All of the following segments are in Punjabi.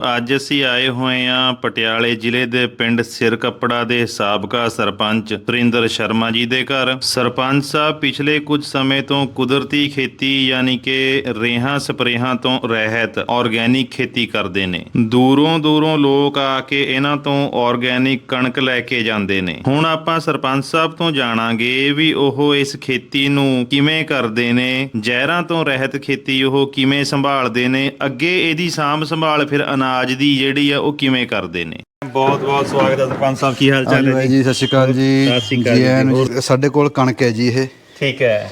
ਅੱਜ ਅਸੀਂ ਆਏ ਹੋਏ ਹਾਂ ਪਟਿਆਲੇ ਜ਼ਿਲ੍ਹੇ ਦੇ ਪਿੰਡ ਸਿਰ ਕੱਪੜਾ ਦੇ ਸਾਬਕਾ ਸਰਪੰਚ ਸੁਰਿੰਦਰ ਸ਼ਰਮਾ ਜੀ ਦੇ ਘਰ। ਸਰਪੰਚ ਸਾਹਿਬ, ਪਿਛਲੇ ਕੁਝ ਸਮੇਂ ਤੋਂ ਕੁਦਰਤੀ ਖੇਤੀ ਯਾਨੀ ਕਿ ਰੇਹਾਂ ਸਪਰੇਹਾਂ ਤੋਂ ਰਹਿਤ ਆਰਗੈਨਿਕ ਖੇਤੀ ਕਰਦੇ ਨੇ। ਦੂਰੋਂ ਦੂਰੋਂ ਲੋਕ ਆ ਕੇ ਇਹਨਾਂ ਤੋਂ ਆਰਗੈਨਿਕ ਕਣਕ ਲੈ ਕੇ ਜਾਂਦੇ ਨੇ। ਹੁਣ ਆਪਾਂ ਸਰਪੰਚ ਸਾਹਿਬ ਤੋਂ ਜਾਣਾਂਗੇ ਵੀ ਉਹ ਇਸ ਖੇਤੀ ਨੂੰ ਕਿਵੇਂ ਕਰਦੇ ਨੇ, ਜ਼ਹਿਰਾਂ ਤੋਂ ਰਹਿਤ ਖੇਤੀ ਉਹ ਕਿਵੇਂ ਸੰਭਾਲਦੇ ਨੇ, ਅੱਗੇ ਇਹਦੀ ਸਾਂਭ ਸੰਭਾਲ ਫਿਰ ਅਨਾਜ ਦੀ ਜਿਹੜੀ ਆ ਉਹ ਕਿਵੇਂ ਕਰਦੇ ਨੇ? ਬਹੁਤ ਬਹੁਤ ਸਵਾਗਤ ਹੈ ਸਰਪੰਚ ਸਾਹਿਬ ਕੀ ਹਾਲ ਹਾਂਜੀ ਬਾਈ ਜੀ ਸਤਿ ਸ਼੍ਰੀ ਅਕਾਲ ਜੀ। ਸਤਿ ਸ਼੍ਰੀ ਅਕਾਲ ਜੀ ਜੀ। ਆਇਆਂ ਨੂੰ ਜੀ। ਸਾਡੇ ਕੋਲ ਕਣਕ ਹੈ ਜੀ ਇਹ। ਠੀਕ ਹੈ।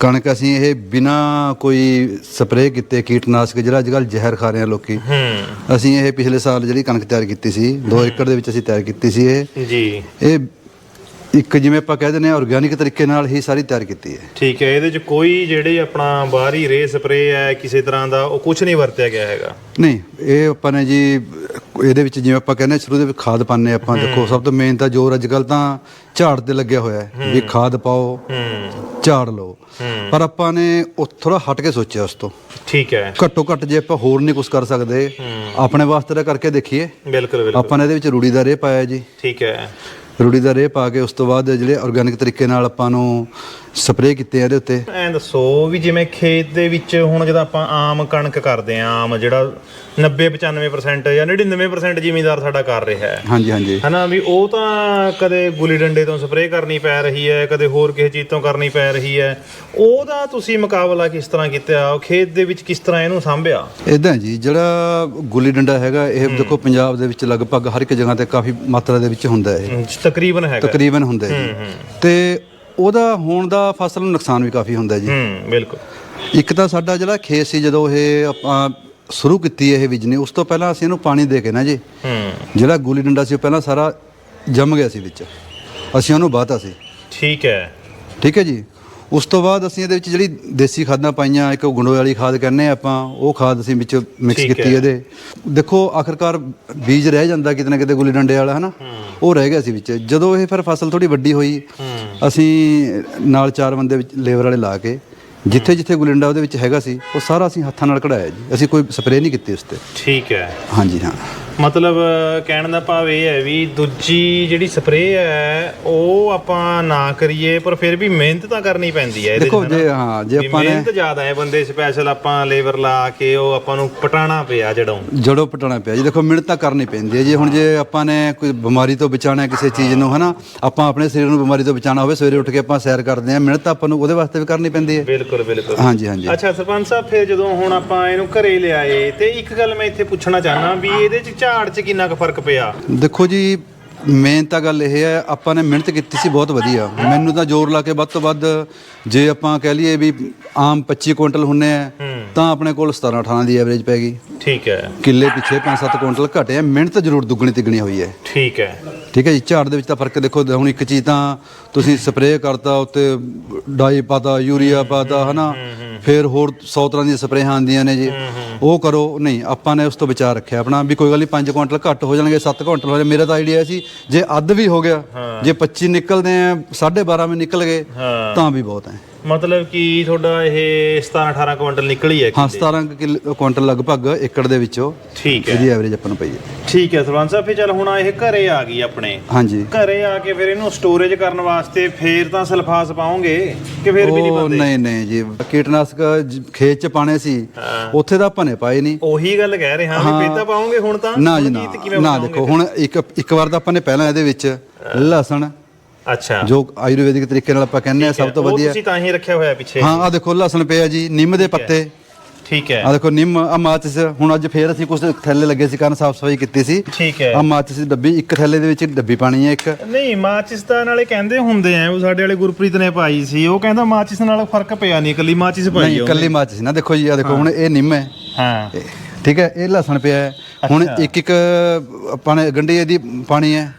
ਕਣਕ ਅਸੀਂ ਇਹ ਬਿਨਾ ਕੋਈ ਸਪਰੇਅ ਕੀਤੇ ਕੀਟਨਾਸ਼ਕ ਜਿਹੜਾ ਅੱਜਕੱਲ ਜ਼ਹਿਰ ਖਾ ਰਹੇ ਆ ਲੋਕੀ ਹੂੰ। ਅਸੀਂ ਇਹ ਪਿਛਲੇ ਸਾਲ ਜਿਹੜੀ ਕਣਕ ਤਿਆਰ ਕੀਤੀ ਸੀ 2 ਏਕੜ ਦੇ ਵਿੱਚ ਅਸੀਂ ਤਿਆਰ ਕੀਤੀ ਸੀ ਇਹ। ਜੀ। ਇਹ ਇੱਕ ਜਿਵੇਂ ਆਪਾਂ ਕਹਿ ਦਿੰਦੇ ਆ ਆਰਗੈਨਿਕ ਤਰੀਕੇ ਨਾਲ ਹੀ ਸਾਰੀ ਤਿਆਰ ਕੀਤੀ ਹੈ। ਠੀਕ ਹੈ ਇਹਦੇ ਚ ਕੋਈ ਜਿਹੜੇ ਆਪਣਾ ਬਾਹਰੀ ਰੇ ਸਪਰੇ ਹੈ ਕਿਸੇ ਤਰ੍ਹਾਂ ਦਾ ਉਹ ਕੁਝ ਨਹੀਂ ਵਰਤਿਆ ਗਿਆ ਹੈਗਾ? ਨਹੀਂ ਇਹ ਆਪਾਂ ਨੇ ਜੀ ਇਹਦੇ ਵਿੱਚ ਜਿਵੇਂ ਆਪਾਂ ਕਹਿੰਦੇ ਹਾਂ, ਸ਼ੁਰੂ ਦੇ ਵਿੱਚ ਖਾਦ ਪਾਉਂਦੇ ਆਪਾਂ। ਦੇਖੋ ਸਭ ਤੋਂ ਮੇਨ ਤਾਂ ਜ਼ੋਰ ਅੱਜਕੱਲ ਤਾਂ ਝਾੜ ਤੇ ਲੱਗਿਆ ਹੋਇਆ ਹੈ ਵੀ ਖਾਦ ਪਾਓ ਹੂੰ। ਝਾੜ ਲਓ। ਪਰ ਆਪਾਂ ਨੇ ਉਹ ਥੋੜਾ ਹਟ ਕੇ ਸੋਚਿਆ ਉਸ ਤੋਂ। ਠੀਕ ਹੈ। ਘੱਟੋ ਘੱਟ ਜੇ ਆਪਾਂ ਹੋਰ ਨਹੀਂ ਕੁਝ ਕਰ ਸਕਦੇ ਆਪਣੇ ਵਾਸਤੇ ਤਾਂ ਕਰਕੇ ਦੇਖੀਏ। ਬਿਲਕੁਲ ਬਿਲਕੁਲ। ਆਪਾਂ ਨੇ ਇਹਦੇ ਵਿੱਚ ਰੂੜੀ ਦਾ ਰੇਹ ਪਾਇਆ ਜੀ। ਠੀਕ ਹੈ। ਰੂੜੀ ਦਾ ਰੇਹ ਪਾ ਕੇ ਉਸ ਤੋਂ ਬਾਅਦ ਜਿਹੜੇ ਆਰਗੈਨਿਕ ਤਰੀਕੇ ਨਾਲ ਆਪਾਂ ਨੂੰ ਸਪਰੇਅ ਕੀਤੇ ਆ ਇਹਦੇ ਉੱਤੇ। ਐਂ ਦੱਸੋ ਵੀ ਜਿਵੇਂ ਖੇਤ ਦੇ ਵਿੱਚ ਹੁਣ ਜਦੋਂ ਆਪਾਂ ਆਮ ਕਣਕ ਕਰਦੇ ਆਂ ਆਮ ਜਿਹੜਾ 90 95% ਜਾਂ 99% ਜ਼ਿਮੀਂਦਾਰ ਸਾਡਾ ਕਰ ਰਿਹਾ ਹੈ। ਹਾਂਜੀ ਹਾਂਜੀ। ਹਨਾ ਵੀ ਉਹ ਤਾਂ ਕਦੇ ਗੁੱਲੀ ਡੰਡੇ ਤੋਂ ਸਪਰੇਅ ਕਰਨੀ ਪੈ ਰਹੀ ਹੈ ਕਦੇ ਹੋਰ ਕਿਸੇ ਚੀਜ਼ ਤੋਂ ਕਰਨੀ ਪੈ ਰਹੀ ਹੈ। ਉਹਦਾ ਤੁਸੀਂ ਮੁਕਾਬਲਾ ਕਿਸ ਤਰ੍ਹਾਂ ਕੀਤਾ? ਉਹ ਖੇਤ ਦੇ ਵਿੱਚ ਕਿਸ ਤਰ੍ਹਾਂ ਇਹਨੂੰ ਸੰਭਿਆ? ਇਦਾਂ ਜੀ ਜਿਹੜਾ ਗੁੱਲੀ ਡੰਡਾ ਹੈਗਾ ਇਹ ਦੇਖੋ ਪੰਜਾਬ ਦੇ ਵਿੱਚ ਲਗਭਗ ਹਰ ਇੱਕ ਜਗ੍ਹਾ ਤੇ ਕਾਫੀ ਮਾਤਰਾ ਦੇ ਵਿੱਚ ਹੁੰਦਾ ਹੈ। ਤਕਰੀਬਨ ਹੈਗਾ। ਤਕਰੀਬਨ ਹੁੰਦਾ ਜੀ। ਤੇ ਉਹਦਾ ਹੋਣ ਦਾ ਫਸਲ ਨੂੰ ਨੁਕਸਾਨ ਵੀ ਕਾਫੀ ਹੁੰਦਾ ਜੀ। ਹੂੰ ਬਿਲਕੁਲ। ਇੱਕ ਤਾਂ ਸਾਡਾ ਜਿਹੜਾ ਖੇਤ ਸੀ ਜਦੋਂ ਇਹ ਆਪਾਂ ਸ਼ੁਰੂ ਕੀਤੀ ਇਹ ਬੀਜਣੀ ਉਸ ਤੋਂ ਪਹਿਲਾਂ ਅਸੀਂ ਇਹਨੂੰ ਪਾਣੀ ਦੇ ਕੇ ਨਾ ਜੀ ਹੂੰ। ਜਿਹੜਾ ਗੁੱਲੀ ਡੰਡਾ ਸੀ ਉਹ ਪਹਿਲਾਂ ਸਾਰਾ ਜੰਮ ਗਿਆ ਸੀ ਵਿੱਚ। ਅਸੀਂ ਉਹਨੂੰ ਬਾਤਾ ਸੀ। ਠੀਕ ਹੈ। ਠੀਕ ਹੈ ਜੀ। ਉਸ ਤੋਂ ਬਾਅਦ ਅਸੀਂ ਇਹਦੇ ਵਿੱਚ ਜਿਹੜੀ ਦੇਸੀ ਖਾਦਾਂ ਪਾਈਆਂ ਇੱਕ ਗੁੰਡੋਏ ਵਾਲੀ ਖਾਦ ਕਹਿੰਦੇ ਆ ਆਪਾਂ ਉਹ ਖਾਦ ਅਸੀਂ ਵਿੱਚ ਮਿਕਸ ਠੀਕ ਕੀਤੀ ਹੈ। ਇਹਦੇ। ਦੇਖੋ ਆਖਰਕਾਰ ਬੀਜ ਰਹਿ ਜਾਂਦਾ ਕਿਤੇ ਨਾ ਕਿਤੇ ਗੁੱਲੀ ਡੰਡੇ ਵਾਲਾ ਹਨਾ? ਉਹ ਰਹਿ ਗਿਆ ਸੀ ਵਿੱਚ। ਜਦੋਂ ਇਹ ਫਿਰ ਫਸਲ ਥੋੜੀ ਵੱਡੀ ਹੋਈ ਅਸੀਂ ਨਾਲ ਚਾਰ ਬੰਦੇ ਵਿੱਚ ਲੇਬਰ ਵਾਲੇ ਲਾ ਕੇ ਜਿੱਥੇ ਜਿੱਥੇ ਗੁੱਲੀ ਡੰਡਾ ਉਹਦੇ ਵਿੱਚ ਹੈਗਾ ਸੀ ਉਹ ਸਾਰਾ ਅਸੀਂ ਹੱਥਾਂ ਨਾਲ ਕਢਾਇਆ ਜੀ। ਅਸੀਂ ਕੋਈ ਸਪਰੇਅ ਨਹੀਂ ਕੀਤੀ ਉਸ ਤੇ। ਠੀਕ ਹੈ। ਹਾਂਜੀ ਹਾਂ। ਮਤਲਬ ਕਹਿਣ ਦਾ ਭਾਵ ਇਹ ਹੈ ਵੀ ਦੂਜੀ ਜਿਹੜੀ ਸਪਰੇਅ ਹੈ ਉਹ ਆਪਾਂ ਨਾ ਕਰੀਏ ਪਰ ਫਿਰ ਵੀ ਮਿਹਨਤ ਤਾਂ ਕਰਨੀ ਪੈਂਦੀ ਹੈ ਇਹਦੇ ਦੇਖੋ? ਜੇ ਹਾਂ ਜੇ ਆਪਾਂ ਨੇ ਮਿਹਨਤ ਜ਼ਿਆਦਾ ਹੈ ਬੰਦੇ ਸਪੈਸ਼ਲ ਆਪਾਂ ਲੇਬਰ ਲਾ ਕੇ ਉਹ ਆਪਾਂ ਨੂੰ ਪਟਾਣਾ ਪਿਆ ਜੜੋਂ। ਜੜੋਂ ਪਟਣਾ ਪਿਆ ਜੀ। ਦੇਖੋ ਮਿਹਨਤ ਤਾਂ ਕਰਨੀ ਪੈਂਦੀ ਹੈ ਜੀ। ਹੁਣ ਜੇ ਆਪਾਂ ਨੇ ਕੋਈ ਬਿਮਾਰੀ ਤੋਂ ਬਚਾਉਣਾ ਹੈ ਕਿਸੇ ਚੀਜ਼ ਨੂੰ ਹਨਾ? ਆਪਾਂ ਆਪਣੇ ਸਰੀਰ ਨੂੰ ਬਿਮਾਰੀ ਤੋਂ ਬਚਾਉਣਾ ਹੋਵੇ ਸਵੇਰੇ ਉੱਠ ਕੇ ਆਪਾਂ ਸੈਰ ਕਰਦੇ ਹਾਂ ਮਿਹਨਤ ਆਪਾਂ ਨੂੰ ਉਹਦੇ ਵਾਸਤੇ ਵੀ ਕਰਨੀ ਪੈਂਦੀ ਹੈ। ਬਿਲਕੁਲ ਬਿਲਕੁਲ। ਹਾਂਜੀ ਹਾਂਜੀ। ਅੱਛਾ ਸਰਪੰਚ ਸਾਹਿਬ ਫਿਰ ਜਦੋਂ ਹੁਣ ਆਪਾਂ ਇਹਨੂੰ ਘਰੇ ਲਿਆਏ ਤੇ ਇੱਕ ਗੱਲ ਮੈਂ ਇੱਥੇ ਪੁੱਛਣਾ ਚਾਹਨਾ ਵੀ ਇਹਦੇ ਚ ਝਾੜ ਚ ਕਿੰਨਾ ਕੁ ਫ਼ਰਕ ਪਿਆ? ਦੇਖੋ ਜੀ ਮੇਨ ਤਾਂ ਗੱਲ ਇਹ ਹੈ ਆਪਾਂ ਨੇ ਮਿਹਨਤ ਕੀਤੀ ਸੀ ਬਹੁਤ ਵਧੀਆ। ਮੈਨੂੰ ਤਾਂ ਜ਼ੋਰ ਲਾ ਕੇ ਵੱਧ ਤੋਂ ਵੱਧ ਜੇ ਆਪਾਂ ਕਹਿ ਲਈਏ ਵੀ ਆਮ 25 ਕੁਇੰਟਲ ਹੁੰਨੇ ਆ ਤਾਂ ਆਪਣੇ ਕੋਲ 17 18 ਦੀ ਐਵਰੇਜ ਪੈ ਗਈ। ਠੀਕ ਹੈ। ਕਿੱਲੇ ਪਿੱਛੇ 5-7 ਕੁਇੰਟਲ ਘਟਿਆ ਮਿਹਨਤ ਜ਼ਰੂਰ ਦੁੱਗਣੀ ਤਿੱਗਣੀ ਹੋਈ ਹੈ। ਠੀਕ ਹੈ। ਠੀਕ ਹੈ ਜੀ ਝਾੜ ਦੇ ਵਿੱਚ ਤਾਂ ਫ਼ਰਕ ਦੇਖੋ ਹੁਣ ਇੱਕ ਚੀਜ਼ ਤਾਂ ਤੁਸੀਂ ਸਪਰੇਅ ਕਰਤਾ ਉੱਤੇ ਡਾਈ ਪਾਤਾ ਯੂਰੀਆ ਪਾਤਾ ਹਨਾ? ਫਿਰ ਹੋਰ 100 ਤਰ੍ਹਾਂ ਦੀਆਂ ਸਪਰੇਆਂ ਆਉਂਦੀਆਂ ਨੇ ਜੀ। ਉਹ ਕਰੋ ਨਹੀਂ ਆਪਾਂ ਨੇ ਉਸ ਤੋਂ ਵਿਚਾਰ ਰੱਖਿਆ ਆਪਣਾ ਵੀ ਕੋਈ ਗੱਲ ਨਹੀਂ 5 ਕੁਇੰਟਲ ਘੱਟ ਹੋ ਜਾਣਗੇ 7 ਕੁਇੰਟਲ ਹੋ ਜਾਣਗੇ। ਮੇਰਾ ਤਾਂ ਆਈਡੀਆ ਸੀ ਜੇ ਅੱਧ ਵੀ ਹੋ ਗਿਆ ਜੇ 25 ਨਿਕਲਦੇ ਆ 12.5 ਵਿੱਚ ਨਿਕਲ ਗਏ ਤਾਂ ਵੀ ਬਹੁਤ ਹੈ। ਮਤਲਬ ਕਿ ਤੁਹਾਡਾ ਇਹ 17 18 ਕੁਇੰਟਲ ਨਿਕਲੀ ਹੈ ਹਾਂ 17 ਕਿੱਲ- ਕੁਇੰਟਲ ਲਗਭਗ ਏਕੜ ਦੇ ਵਿੱਚੋਂ ਠੀਕ ਹੈ। ਇਹਦੀ ਐਵਰੇਜ ਆਪਾਂ ਨੂੰ ਪਈ ਹੈ। ਠੀਕ ਹੈ ਸਰਪੰਚ ਸਾਹਿਬ ਫਿਰ ਚੱਲ ਹੁਣ ਇਹ ਘਰੇ ਆ ਗਈ ਆਪਣੇ। ਹਾਂਜੀ। ਘਰੇ ਆ ਕੇ ਫਿਰ ਇਹਨੂੰ ਸਟੋਰੇਜ ਕਰਨ ਵਾਸਤੇ ਫੇਰ ਤਾਂ ਸਲਫਾਸ ਪਾਉਂਗੇ ਕਿ ਫੇਰ ਵੀ ਨਹੀਂ ਉਹ ਨਹੀਂ ਨਹੀਂ ਜੀ ਕੀਟਨਾਸ਼ਕ ਜ- ਖੇਤ ਚ ਪਾਣੇ ਸੀ ਉੱਥੇ ਤਾਂ ਆਪਾਂ ਨੇ ਪਾਏ ਨਹੀਂ। ਉਹੀ ਗੱਲ ਕਹਿ ਰਹੇ ਹਾਂ ਵੀ ਫੇਰ ਤਾਂ ਪਾਉਂਗੇ ਹੁਣ ਤਾਂ? ਨਾ ਜੀ ਹੁਣ ਨਾ। ਕਿਵੇਂ? ਦੇਖੋ ਹੁਣ ਇੱਕ ਇੱਕ ਵਾਰ ਤਾਂ ਆਪਾਂ ਨੇ ਪਹਿਲਾਂ ਇਹਦੇ ਵਿੱਚ ਲਸਣ ਅੱਛਾ। ਜੋ ਆਯੁਰਵੈਦਿਕ ਤਰੀਕੇ ਨਾਲ ਆਪਾਂ ਕਹਿੰਦੇ ਆ ਸਭ ਤੋਂ ਵਧੀਆ। ਤੁਸੀਂ ਤਾਂ ਹੀ ਰੱਖਿਆ ਹੋਇਆ ਪਿੱਛੇ। ਹਾਂ ਆ ਦੇਖੋ ਲਸਣ ਪਿਆ ਜੀ ਨਿੰਮ ਦੇ ਪੱਤੇ। ਠੀਕ ਹੈ। ਆ ਦੇਖੋ ਨਿੰਮ ਆ ਮਾਚਿਸ। ਹੁਣ ਅੱਜ ਫੇਰ ਅਸੀਂ ਕੁਝ ਥੈਲੇ ਲੱਗੇ ਸੀ ਕਰਨ ਸਾਫ਼ ਸਫ਼ਾਈ ਕੀਤੀ ਸੀ। ਠੀਕ ਹੈ। ਆ ਮਾਚਿਸ ਦੀ ਡੱਬੀ ਇੱਕ ਥੈਲੇ ਦੇ ਵਿੱਚ ਡੱਬੀ ਪਾਣੀ ਹੈ ਇੱਕ। ਨਹੀਂ ਮਾਚਿਸ ਦਾ ਨਾਲੇ ਕਹਿੰਦੇ ਹੁੰਦੇ ਆ ਉਹ ਸਾਡੇ ਵਾਲੇ ਗੁਰਪ੍ਰੀਤ ਨੇ ਪਾਈ ਸੀ। ਉਹ ਕਹਿੰਦਾ ਮਾਚਿਸ ਨਾਲ ਫ਼ਰਕ ਪਿਆ ਨਹੀਂ ਇਕੱਲੀ ਮਾਚਿਸ ਪਾਈ ਨਹੀਂ ਇਕੱਲੀ ਮਾਚਿਸ ਨਾ। ਦੇਖੋ ਜੀ ਆ ਦੇਖੋ ਹੁਣ ਇਹ ਨਿੰਮ ਹੈ। ਹਾਂ। ਠੀਕ ਹੈ ਇਹ ਲਸਣ ਪਿਆ ਹੈ। ਹੁਣ ਇੱਕ ਇੱਕ ਆਪਾਂ ਨੇ ਗੰਢੀ ਇਹਦੀ ਪਾਣੀ ਹੈ।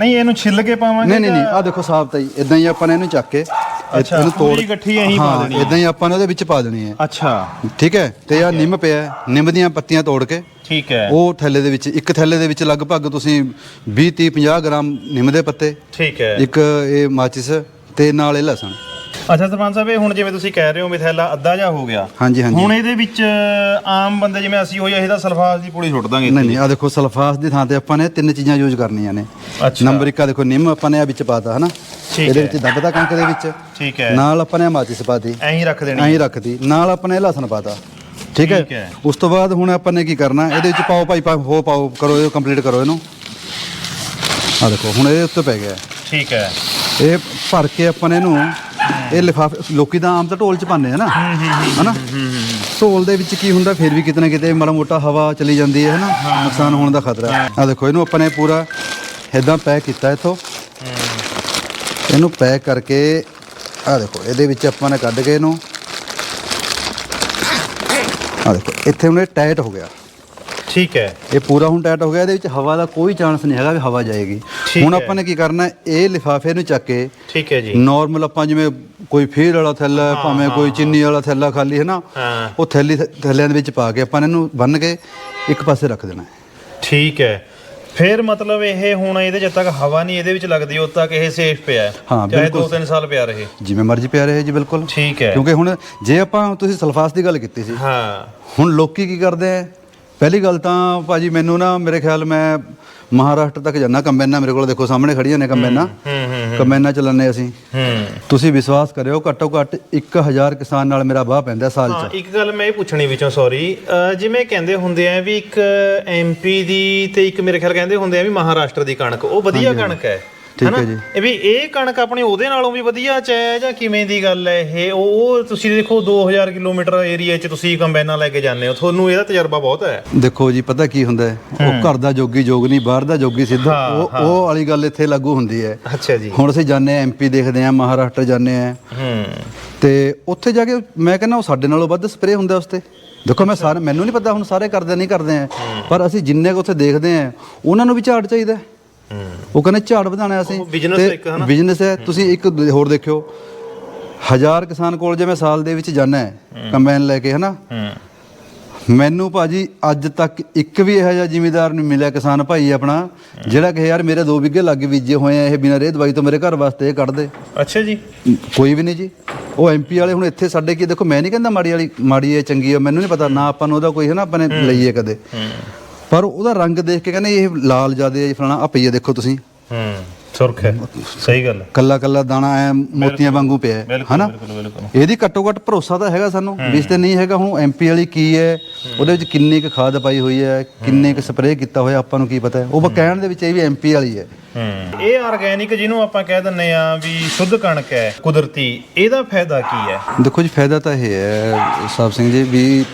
ਨਹੀਂ ਇਹਨੂੰ ਛਿੱਲ ਕੇ ਪਾਵਾਂਗੇ ਨਹੀਂ ਨਹੀਂ ਨਹੀਂ ਆ ਦੇਖੋ ਸਾਫ਼ ਤਾਂ ਹੀ ਇਦਾਂ ਹੀ ਆਪਾਂ ਨੇ ਇਹਨੂੰ ਚੱਕ ਕੇ ਅੱਛਾ, ਇਹਨੂੰ ਤੋੜ ਪੂਰੀ ਇਕੱਠੀ ਇਹੀ ਪਾ ਦੇਣੀ ਹੈ। ਇਦਾਂ ਹੀ ਆਪਾਂ ਨੇ ਉਹਦੇ ਵਿੱਚ ਪਾ ਦੇਣੀ ਹੈ। ਅੱਛਾ। ਠੀਕ ਹੈ ਤੇ ਆ ਨਿੰਮ ਪਿਆ ਹੈ, ਨਿੰਮ ਦੀਆਂ ਪੱਤੀਆਂ ਤੋੜ ਕੇ। ਠੀਕ ਹੈ। ਉਹ ਥੈਲੇ ਦੇ ਵਿੱਚ ਇੱਕ ਥੈਲੇ ਦੇ ਵਿੱਚ ਲਗਭਗ ਤੁਸੀਂ 20 30 50 ਗ੍ਰਾਮ ਨਿੰਮ ਦੇ ਪੱਤੇ। ਠੀਕ ਹੈ। ਇੱਕ ਇਹ ਮਾਚਿਸ ਤੇ ਨਾਲ ਇਹ ਲਸਣ। ਅੱਛਾ ਸਰਪੰਚ ਸਾਹਿਬ ਇਹ ਹੁਣ ਜਿਵੇਂ ਤੁਸੀਂ ਕਹਿ ਰਹੇ ਹੋ ਵੀ ਥੈਲਾ ਅੱਧਾ ਜਾ ਹੋ ਗਿਆ। ਹਾਂਜੀ ਹਾਂਜੀ। ਹੁਣ ਇਹਦੇ ਵਿੱਚ ਆਮ ਬੰਦੇ ਜਿਵੇਂ ਅਸੀਂ ਹੋਈ ਇਹਦਾ ਸਲਫਾਸ ਦੀ ਪੁੜੀ ਸੁੱਟ ਦਾਂਗੇ ਨਹੀਂ ਨਹੀਂ ਆ ਦੇਖੋ ਸਲਫਾਸ ਦੀ ਥਾਂ ਤੇ ਆਪਾਂ ਨੇ ਤਿੰਨ ਚੀਜ਼ਾਂ ਯੂਜ਼ ਕਰਨੀਆਂ ਨੇ। ਅੱਛਾ। ਨੰਬਰ 1 ਆ ਦੇਖੋ ਨਿੰਮ ਆਪਾਂ ਨੇ ਆ ਵਿੱਚ ਪਾਤਾ ਹਨਾ? ਠੀਕ ਇਹਦੇ ਹੈ। ਵਿੱਚ ਦੱਬਦਾ ਕਣਕ ਦੇ ਵਿੱਚ। ਠੀਕ ਹੈ। ਨਾਲ ਆਪਾਂ ਨੇ ਮਾਚਿਸ ਪਾਤੀ। ਐਂ ਹੀ ਰੱਖ ਦੇਣੀ। ਐਂ ਰੱਖਤੀ ਨਾਲ ਆਪਾਂ ਨੇ ਲਸਣ ਪਾਤਾ। ਠੀਕ ਠੀਕ ਹੈ। ਹੈ। ਉਸ ਤੋਂ ਬਾਅਦ ਹੁਣ ਆਪਾਂ ਨੇ ਕੀ ਕਰਨਾ ਇਹਦੇ ਵਿੱਚ ਪਾਓ ਭਾਈ ਪਾਓ ਹੋ ਪਾਓ ਕਰੋ ਇਹ ਕੰਪਲੀਟ ਕਰੋ ਇਹਨੂੰ। ਆ ਦੇਖੋ ਹੁਣ ਇਹਦੇ ਉੱਤੇ ਪੈ ਗਿਆ। ਠੀਕ ਹੈ। ਇਹ ਭਰ ਕੇ ਆਪਾਂ ਨੇ ਇਹਨੂੰ ਇਹ ਲਿਫਾਫੇ ਲੋਕੀ ਤਾਂ ਆਮ ਤਾਂ ਢੋਲ ਚ ਪਾਉਂਦੇ ਆ ਨਾ ਹਨਾ? ਢੋਲ ਦੇ ਵਿੱਚ ਕੀ ਹੁੰਦਾ ਫਿਰ ਵੀ ਕਿਤੇ ਨਾ ਕਿਤੇ ਮਾੜਾ ਮੋਟਾ ਹਵਾ ਚਲੀ ਜਾਂਦੀ ਹੈ ਹਨਾ? ਨੁਕਸਾਨ ਹੋਣ ਦਾ ਖਤਰਾ। ਆ ਦੇਖੋ ਇਹਨੂੰ ਆਪਾਂ ਨੇ ਪੂਰਾ ਇਦਾਂ ਪੈਕ ਕੀਤਾ ਇਥੋਂ। ਇਹਨੂੰ ਪੈਕ ਕਰਕੇ ਆ ਦੇਖੋ ਇਹਦੇ ਵਿੱਚ ਆਪਾਂ ਨੇ ਕੱਢ ਕੇ ਇਹਨੂੰ ਆ ਦੇਖੋ ਇੱਥੇ ਹੁਣ ਇਹ ਟਾਈਟ ਹੋ ਗਿਆ। ਠੀਕ ਹੈ। ਇਹ ਪੂਰਾ ਹੁਣ ਟਾਈਟ ਹੋ ਗਿਆ ਇਹਦੇ ਵਿੱਚ ਹਵਾ ਦਾ ਕੋਈ ਚਾਂਸ ਨਹੀਂ ਹੈਗਾ ਵੀ ਹਵਾ ਜਾਏਗੀ। ਹੁਣ। ਆਪਾਂ ਨੇ ਕੀ ਕਰਨਾ ਇਹ ਲਿਫਾਫੇ ਨੂੰ ਚੱਕ ਕੇ ਠੀਕ ਹੈ ਜੀ। ਨਾਰਮਲ ਆਪਾਂ ਜਿਵੇਂ ਕੋਈ ਫੀਡ ਵਾਲਾ ਥੈਲਾ ਭਾਵੇਂ ਕੋਈ ਚੀਨੀ ਵਾਲਾ ਥੈਲਾ ਖਾਲੀ ਹੈ। ਨਾ ਉਹ ਥੈਲੀ ਥੈਲਿਆਂ ਦੇ ਵਿੱਚ ਪਾ ਕੇ ਆਪਾਂ ਇਹਨੂੰ ਬੰਨ ਕੇ ਇੱਕ ਪਾਸੇ ਰੱਖ ਦੇਣਾ ਠੀਕ ਹੈ। ਫਿਰ ਮਤਲਬ ਇਹ ਹੁਣ ਇਹਦੇ ਜਦ ਤੱਕ ਹਵਾ ਨਹੀਂ ਇਹਦੇ ਵਿੱਚ ਲੱਗਦੀ ਉਦ ਤੱਕ ਇਹ ਸੇਫ ਪਿਆ ਹੈ। ਹਾਂ, ਚਾਹੇ ਬਿਲਕੁਲ। 2-3 ਸਾਲ ਪਿਆ ਰਹੇ। ਜਿਵੇਂ ਮਰਜ਼ੀ ਪਿਆ ਰਹੇ ਜੀ ਬਿਲਕੁਲ। ਠੀਕ ਹੈ। ਕਿਉਂਕਿ ਹੁਣ ਜੇ ਆਪਾਂ ਤੁਸੀਂ ਸਲਫਾਸ ਦੀ ਗੱਲ ਕੀਤੀ ਸੀ। ਹਾਂ। ਹੁਣ ਲੋਕੀ ਕੀ ਕਰਦੇ ਆ ਪਹਿਲੀ ਗੱਲ ਤਾਂ ਭਾਜੀ ਮੈਨੂੰ ਨਾ ਮੇਰੇ ਖਿਆਲ ਮੈਂ ਮਹਾਰਾਸ਼ਟਰ ਤੱਕ ਜਾਣਾ ਕੰਬਾਈਨਾਂ ਮੇਰੇ ਕੋਲ ਦੇਖੋ ਸਾਹਮਣੇ ਖੜੀਆਂ ਨੇ ਕੰਬਾਈਨਾਂ ਕੰਬਾਈਨਾਂ ਚਲਾਉਂਦੇ ਅਸੀਂ। ਤੁਸੀਂ ਵਿਸ਼ਵਾਸ ਕਰਿਓ ਘੱਟੋ ਘੱਟ 1000 ਕਿਸਾਨ ਨਾਲ ਮੇਰਾ ਵਾਹ ਪੈਂਦਾ ਸਾਲ 'ਚ। ਇੱਕ ਗੱਲ ਮੈਂ ਇਹ ਪੁੱਛਣੀ ਵਿੱਚੋਂ ਸੌਰੀ ਜਿਵੇਂ ਕਹਿੰਦੇ ਹੁੰਦੇ ਆ ਵੀ ਇੱਕ ਐਮਪੀ ਦੀ ਤੇ ਇੱਕ ਮੇਰੇ ਖਿਆਲ ਕਹਿੰਦੇ ਹੁੰਦੇ ਆ ਵੀ ਮਹਾਰਾਸ਼ਟਰ ਦੀ ਕਣਕ ਉਹ ਵਧੀਆ ਕਣਕ ਹੈ। ਠੀਕ? ਹੈ ਜੀ। ਇਹ ਵੀ ਇਹ ਕਣਕ ਆਪਣੀ ਉਹਦੇ ਨਾਲੋਂ ਵੀ ਵਧੀਆ ਚ ਹੈ ਜਾਂ ਕਿਵੇਂ ਦੀ ਗੱਲ ਹੈ ਇਹ? ਉਹ ਤੁਸੀਂ ਦੇਖੋ 2000 ਕਿਲੋਮੀਟਰ ਏਰੀਆ 'ਚ ਤੁਸੀਂ ਕੰਬਾਈਨਾਂ ਲੈ ਕੇ ਜਾਂਦੇ ਹੋ। ਤੁਹਾਨੂੰ ਇਹਦਾ ਤਜਰਬਾ ਬਹੁਤ ਹੈ। ਦੇਖੋ ਜੀ ਪਤਾ ਕੀ ਹੁੰਦਾ ਹੈ? ਉਹ ਘਰ ਦਾ ਜੋਗੀ ਜੋਗ ਨਹੀਂ ਬਾਹਰ ਦਾ ਜੋਗੀ ਸਿੱਧਾ। ਉਹ ਉਹ ਵਾਲੀ ਗੱਲ ਇੱਥੇ ਲਾਗੂ ਹੁੰਦੀ ਹੈ। ਅੱਛਾ ਜੀ। ਹੁਣ ਅਸੀਂ ਜਾਂਦੇ ਆ ਐਮਪੀ ਦੇਖਦੇ ਆ ਮਹਾਰਾਸ਼ਟਰ ਜਾਂਦੇ ਆ ਤੇ ਉੱਥੇ ਜਾ ਕੇ ਮੈਂ ਕਹਿੰਦਾ ਉਹ ਸਾਡੇ ਨਾਲੋਂ ਵੱਧ ਸਪਰੇਅ ਹੁੰਦਾ ਉਸ ਤੇ। ਦੇਖੋ ਮੈਂ ਸਾਰੇ ਮੈਨੂੰ ਨਹੀਂ ਪਤਾ ਹੁਣ ਸਾਰੇ ਕਰਦੇ ਨਹੀਂ ਕਰਦੇ ਆ ਪਰ ਅਸੀਂ ਜਿੰਨੇ ਕੁ ਉੱਥੇ ਦੇਖਦੇ ਆ ਉਹਨਾਂ ਨੂੰ ਵੀ ਝਾੜ ਚਾਹੀਦਾ ਉਹ ਕਹਿੰਦੇ ਝਾੜ ਵਧਾਣਾ ਅਸੀਂ। ਹੈ ਇੱਕ, ਹਨਾ? ਬਿਜ਼ਨਸ ਹੈ ਤੁਸੀਂ ਇੱਕ ਦ- ਹੋਰ ਦੇਖਿਓ। ਹਜ਼ਾਰ ਕਿਸਾਨ ਕੋਲ ਜੇ ਮੈਂ ਸਾਲ ਦੇ ਵਿੱਚ ਜਾਣਾ ਹੈ ਕੰਬਾਈਨ ਲੈ ਕੇ ਹਨਾ? ਮੈਨੂੰ ਭਾਜੀ ਅੱਜ ਤੱਕ ਇੱਕ ਵੀ ਇਹੋ ਜਿਹਾ ਜ਼ਿਮੀਦਾਰ ਨਹੀਂ ਮਿਲਿਆ ਕਿਸਾਨ ਭਾਈ ਆਪਣਾ ਜਿਹੜਾ ਕਹੇ ਯਾਰ ਮੇਰੇ 2 ਵਿਗੇ ਲੱਗ ਬੀਜੇ ਹੋਏ ਆ ਇਹ ਬਿਨਾਂ ਰੇਹ ਦਵਾਈ ਤੋਂ ਮੇਰੇ ਘਰ ਵਾਸਤੇ ਇਹ ਕੱਢ ਦੇ ਅੱਛਾ ਜੀ। ਕੋਈ ਵੀ ਨਹੀਂ ਜੀ। ਉਹ ਐਮਪੀ ਵਾਲੇ ਹੁਣ ਇੱਥੇ ਸਾਡੇ ਕੀ ਦੇਖੋ ਮੈਂ ਨਹੀਂ ਕਹਿੰਦਾ ਮਾੜੀ ਵਾਲੀ ਮਾੜੀ ਹੈ ਚੰਗੀ ਹੈ ਮੈਨੂੰ ਨਹੀਂ ਪਤਾ ਨਾ ਆਪਾਂ ਨੂੰ ਉਹਦਾ ਕੋਈ ਹੈ ਨਾ ਆਪਾਂ ਨੇ ਲਈਏ ਕਦੇ। ਪਰ ਉਹਦਾ ਰੰਗ ਦੇਖ ਕੇ ਕਹਿੰਦੇ ਇਹ ਲਾਲ ਜਿਆਦੇ ਫਲਾਣਾ ਆ ਪਈ ਹੈ ਦੇਖੋ ਤੁਸੀਂ। ਹੂੰ ਸੁਰਖ ਹੈ ਸਹੀ ਗੱਲ ਕੱਲਾ ਕੱਲਾ ਦਾਣਾ ਐ ਮੋਤੀਆਂ ਵਾਂਗੂ ਪਿਆ ਹੈ ਹਨਾ? ਇਹਦੀ ਘੱਟੋ ਘੱਟ ਭਰੋਸਾ ਤਾਂ ਹੈਗਾ ਸਾਨੂੰ ਵੀ ਤੇ ਨਹੀਂ ਹੈਗਾ ਹੁਣ ਐਮਪੀ ਵਾਲੀ ਕੀ ਹੈ ਉਹਦੇ ਵਿੱਚ ਕਿੰਨੀ ਕੁ ਖਾਦ ਪਾਈ ਹੋਈ ਹੈ ਕਿੰਨੇ ਕੁ ਸਪਰੇਅ ਕੀਤਾ ਹੋਇਆ ਆਪਾਂ ਨੂੰ ਕੀ ਪਤਾ ਹੈ। ਉਹ ਬਸ ਕਹਿਣ ਦੇ ਵਿੱਚ ਇਹ ਵੀ ਐਮਪੀ ਵਾਲੀ ਹੈ। ਹੂੰ। ਇਹ ਆਰਗੈਨਿਕ ਜਿਹਨੂੰ ਆਪਾਂ ਕਹਿ ਦਿੰਨੇ ਆ ਵੀ ਸ਼ੁੱਧ ਕਣਕ ਹੈ ਕੁਦਰਤੀ ਇਹਦਾ ਫਾਇਦਾ ਕੀ ਹੈ? ਦੇਖੋ ਜੀ ਫਾਇਦਾ ਤਾਂ ਇਹ ਹੈ ਸਾਹਿਬ ਸਿੰਘ ਜੀ ਵੀ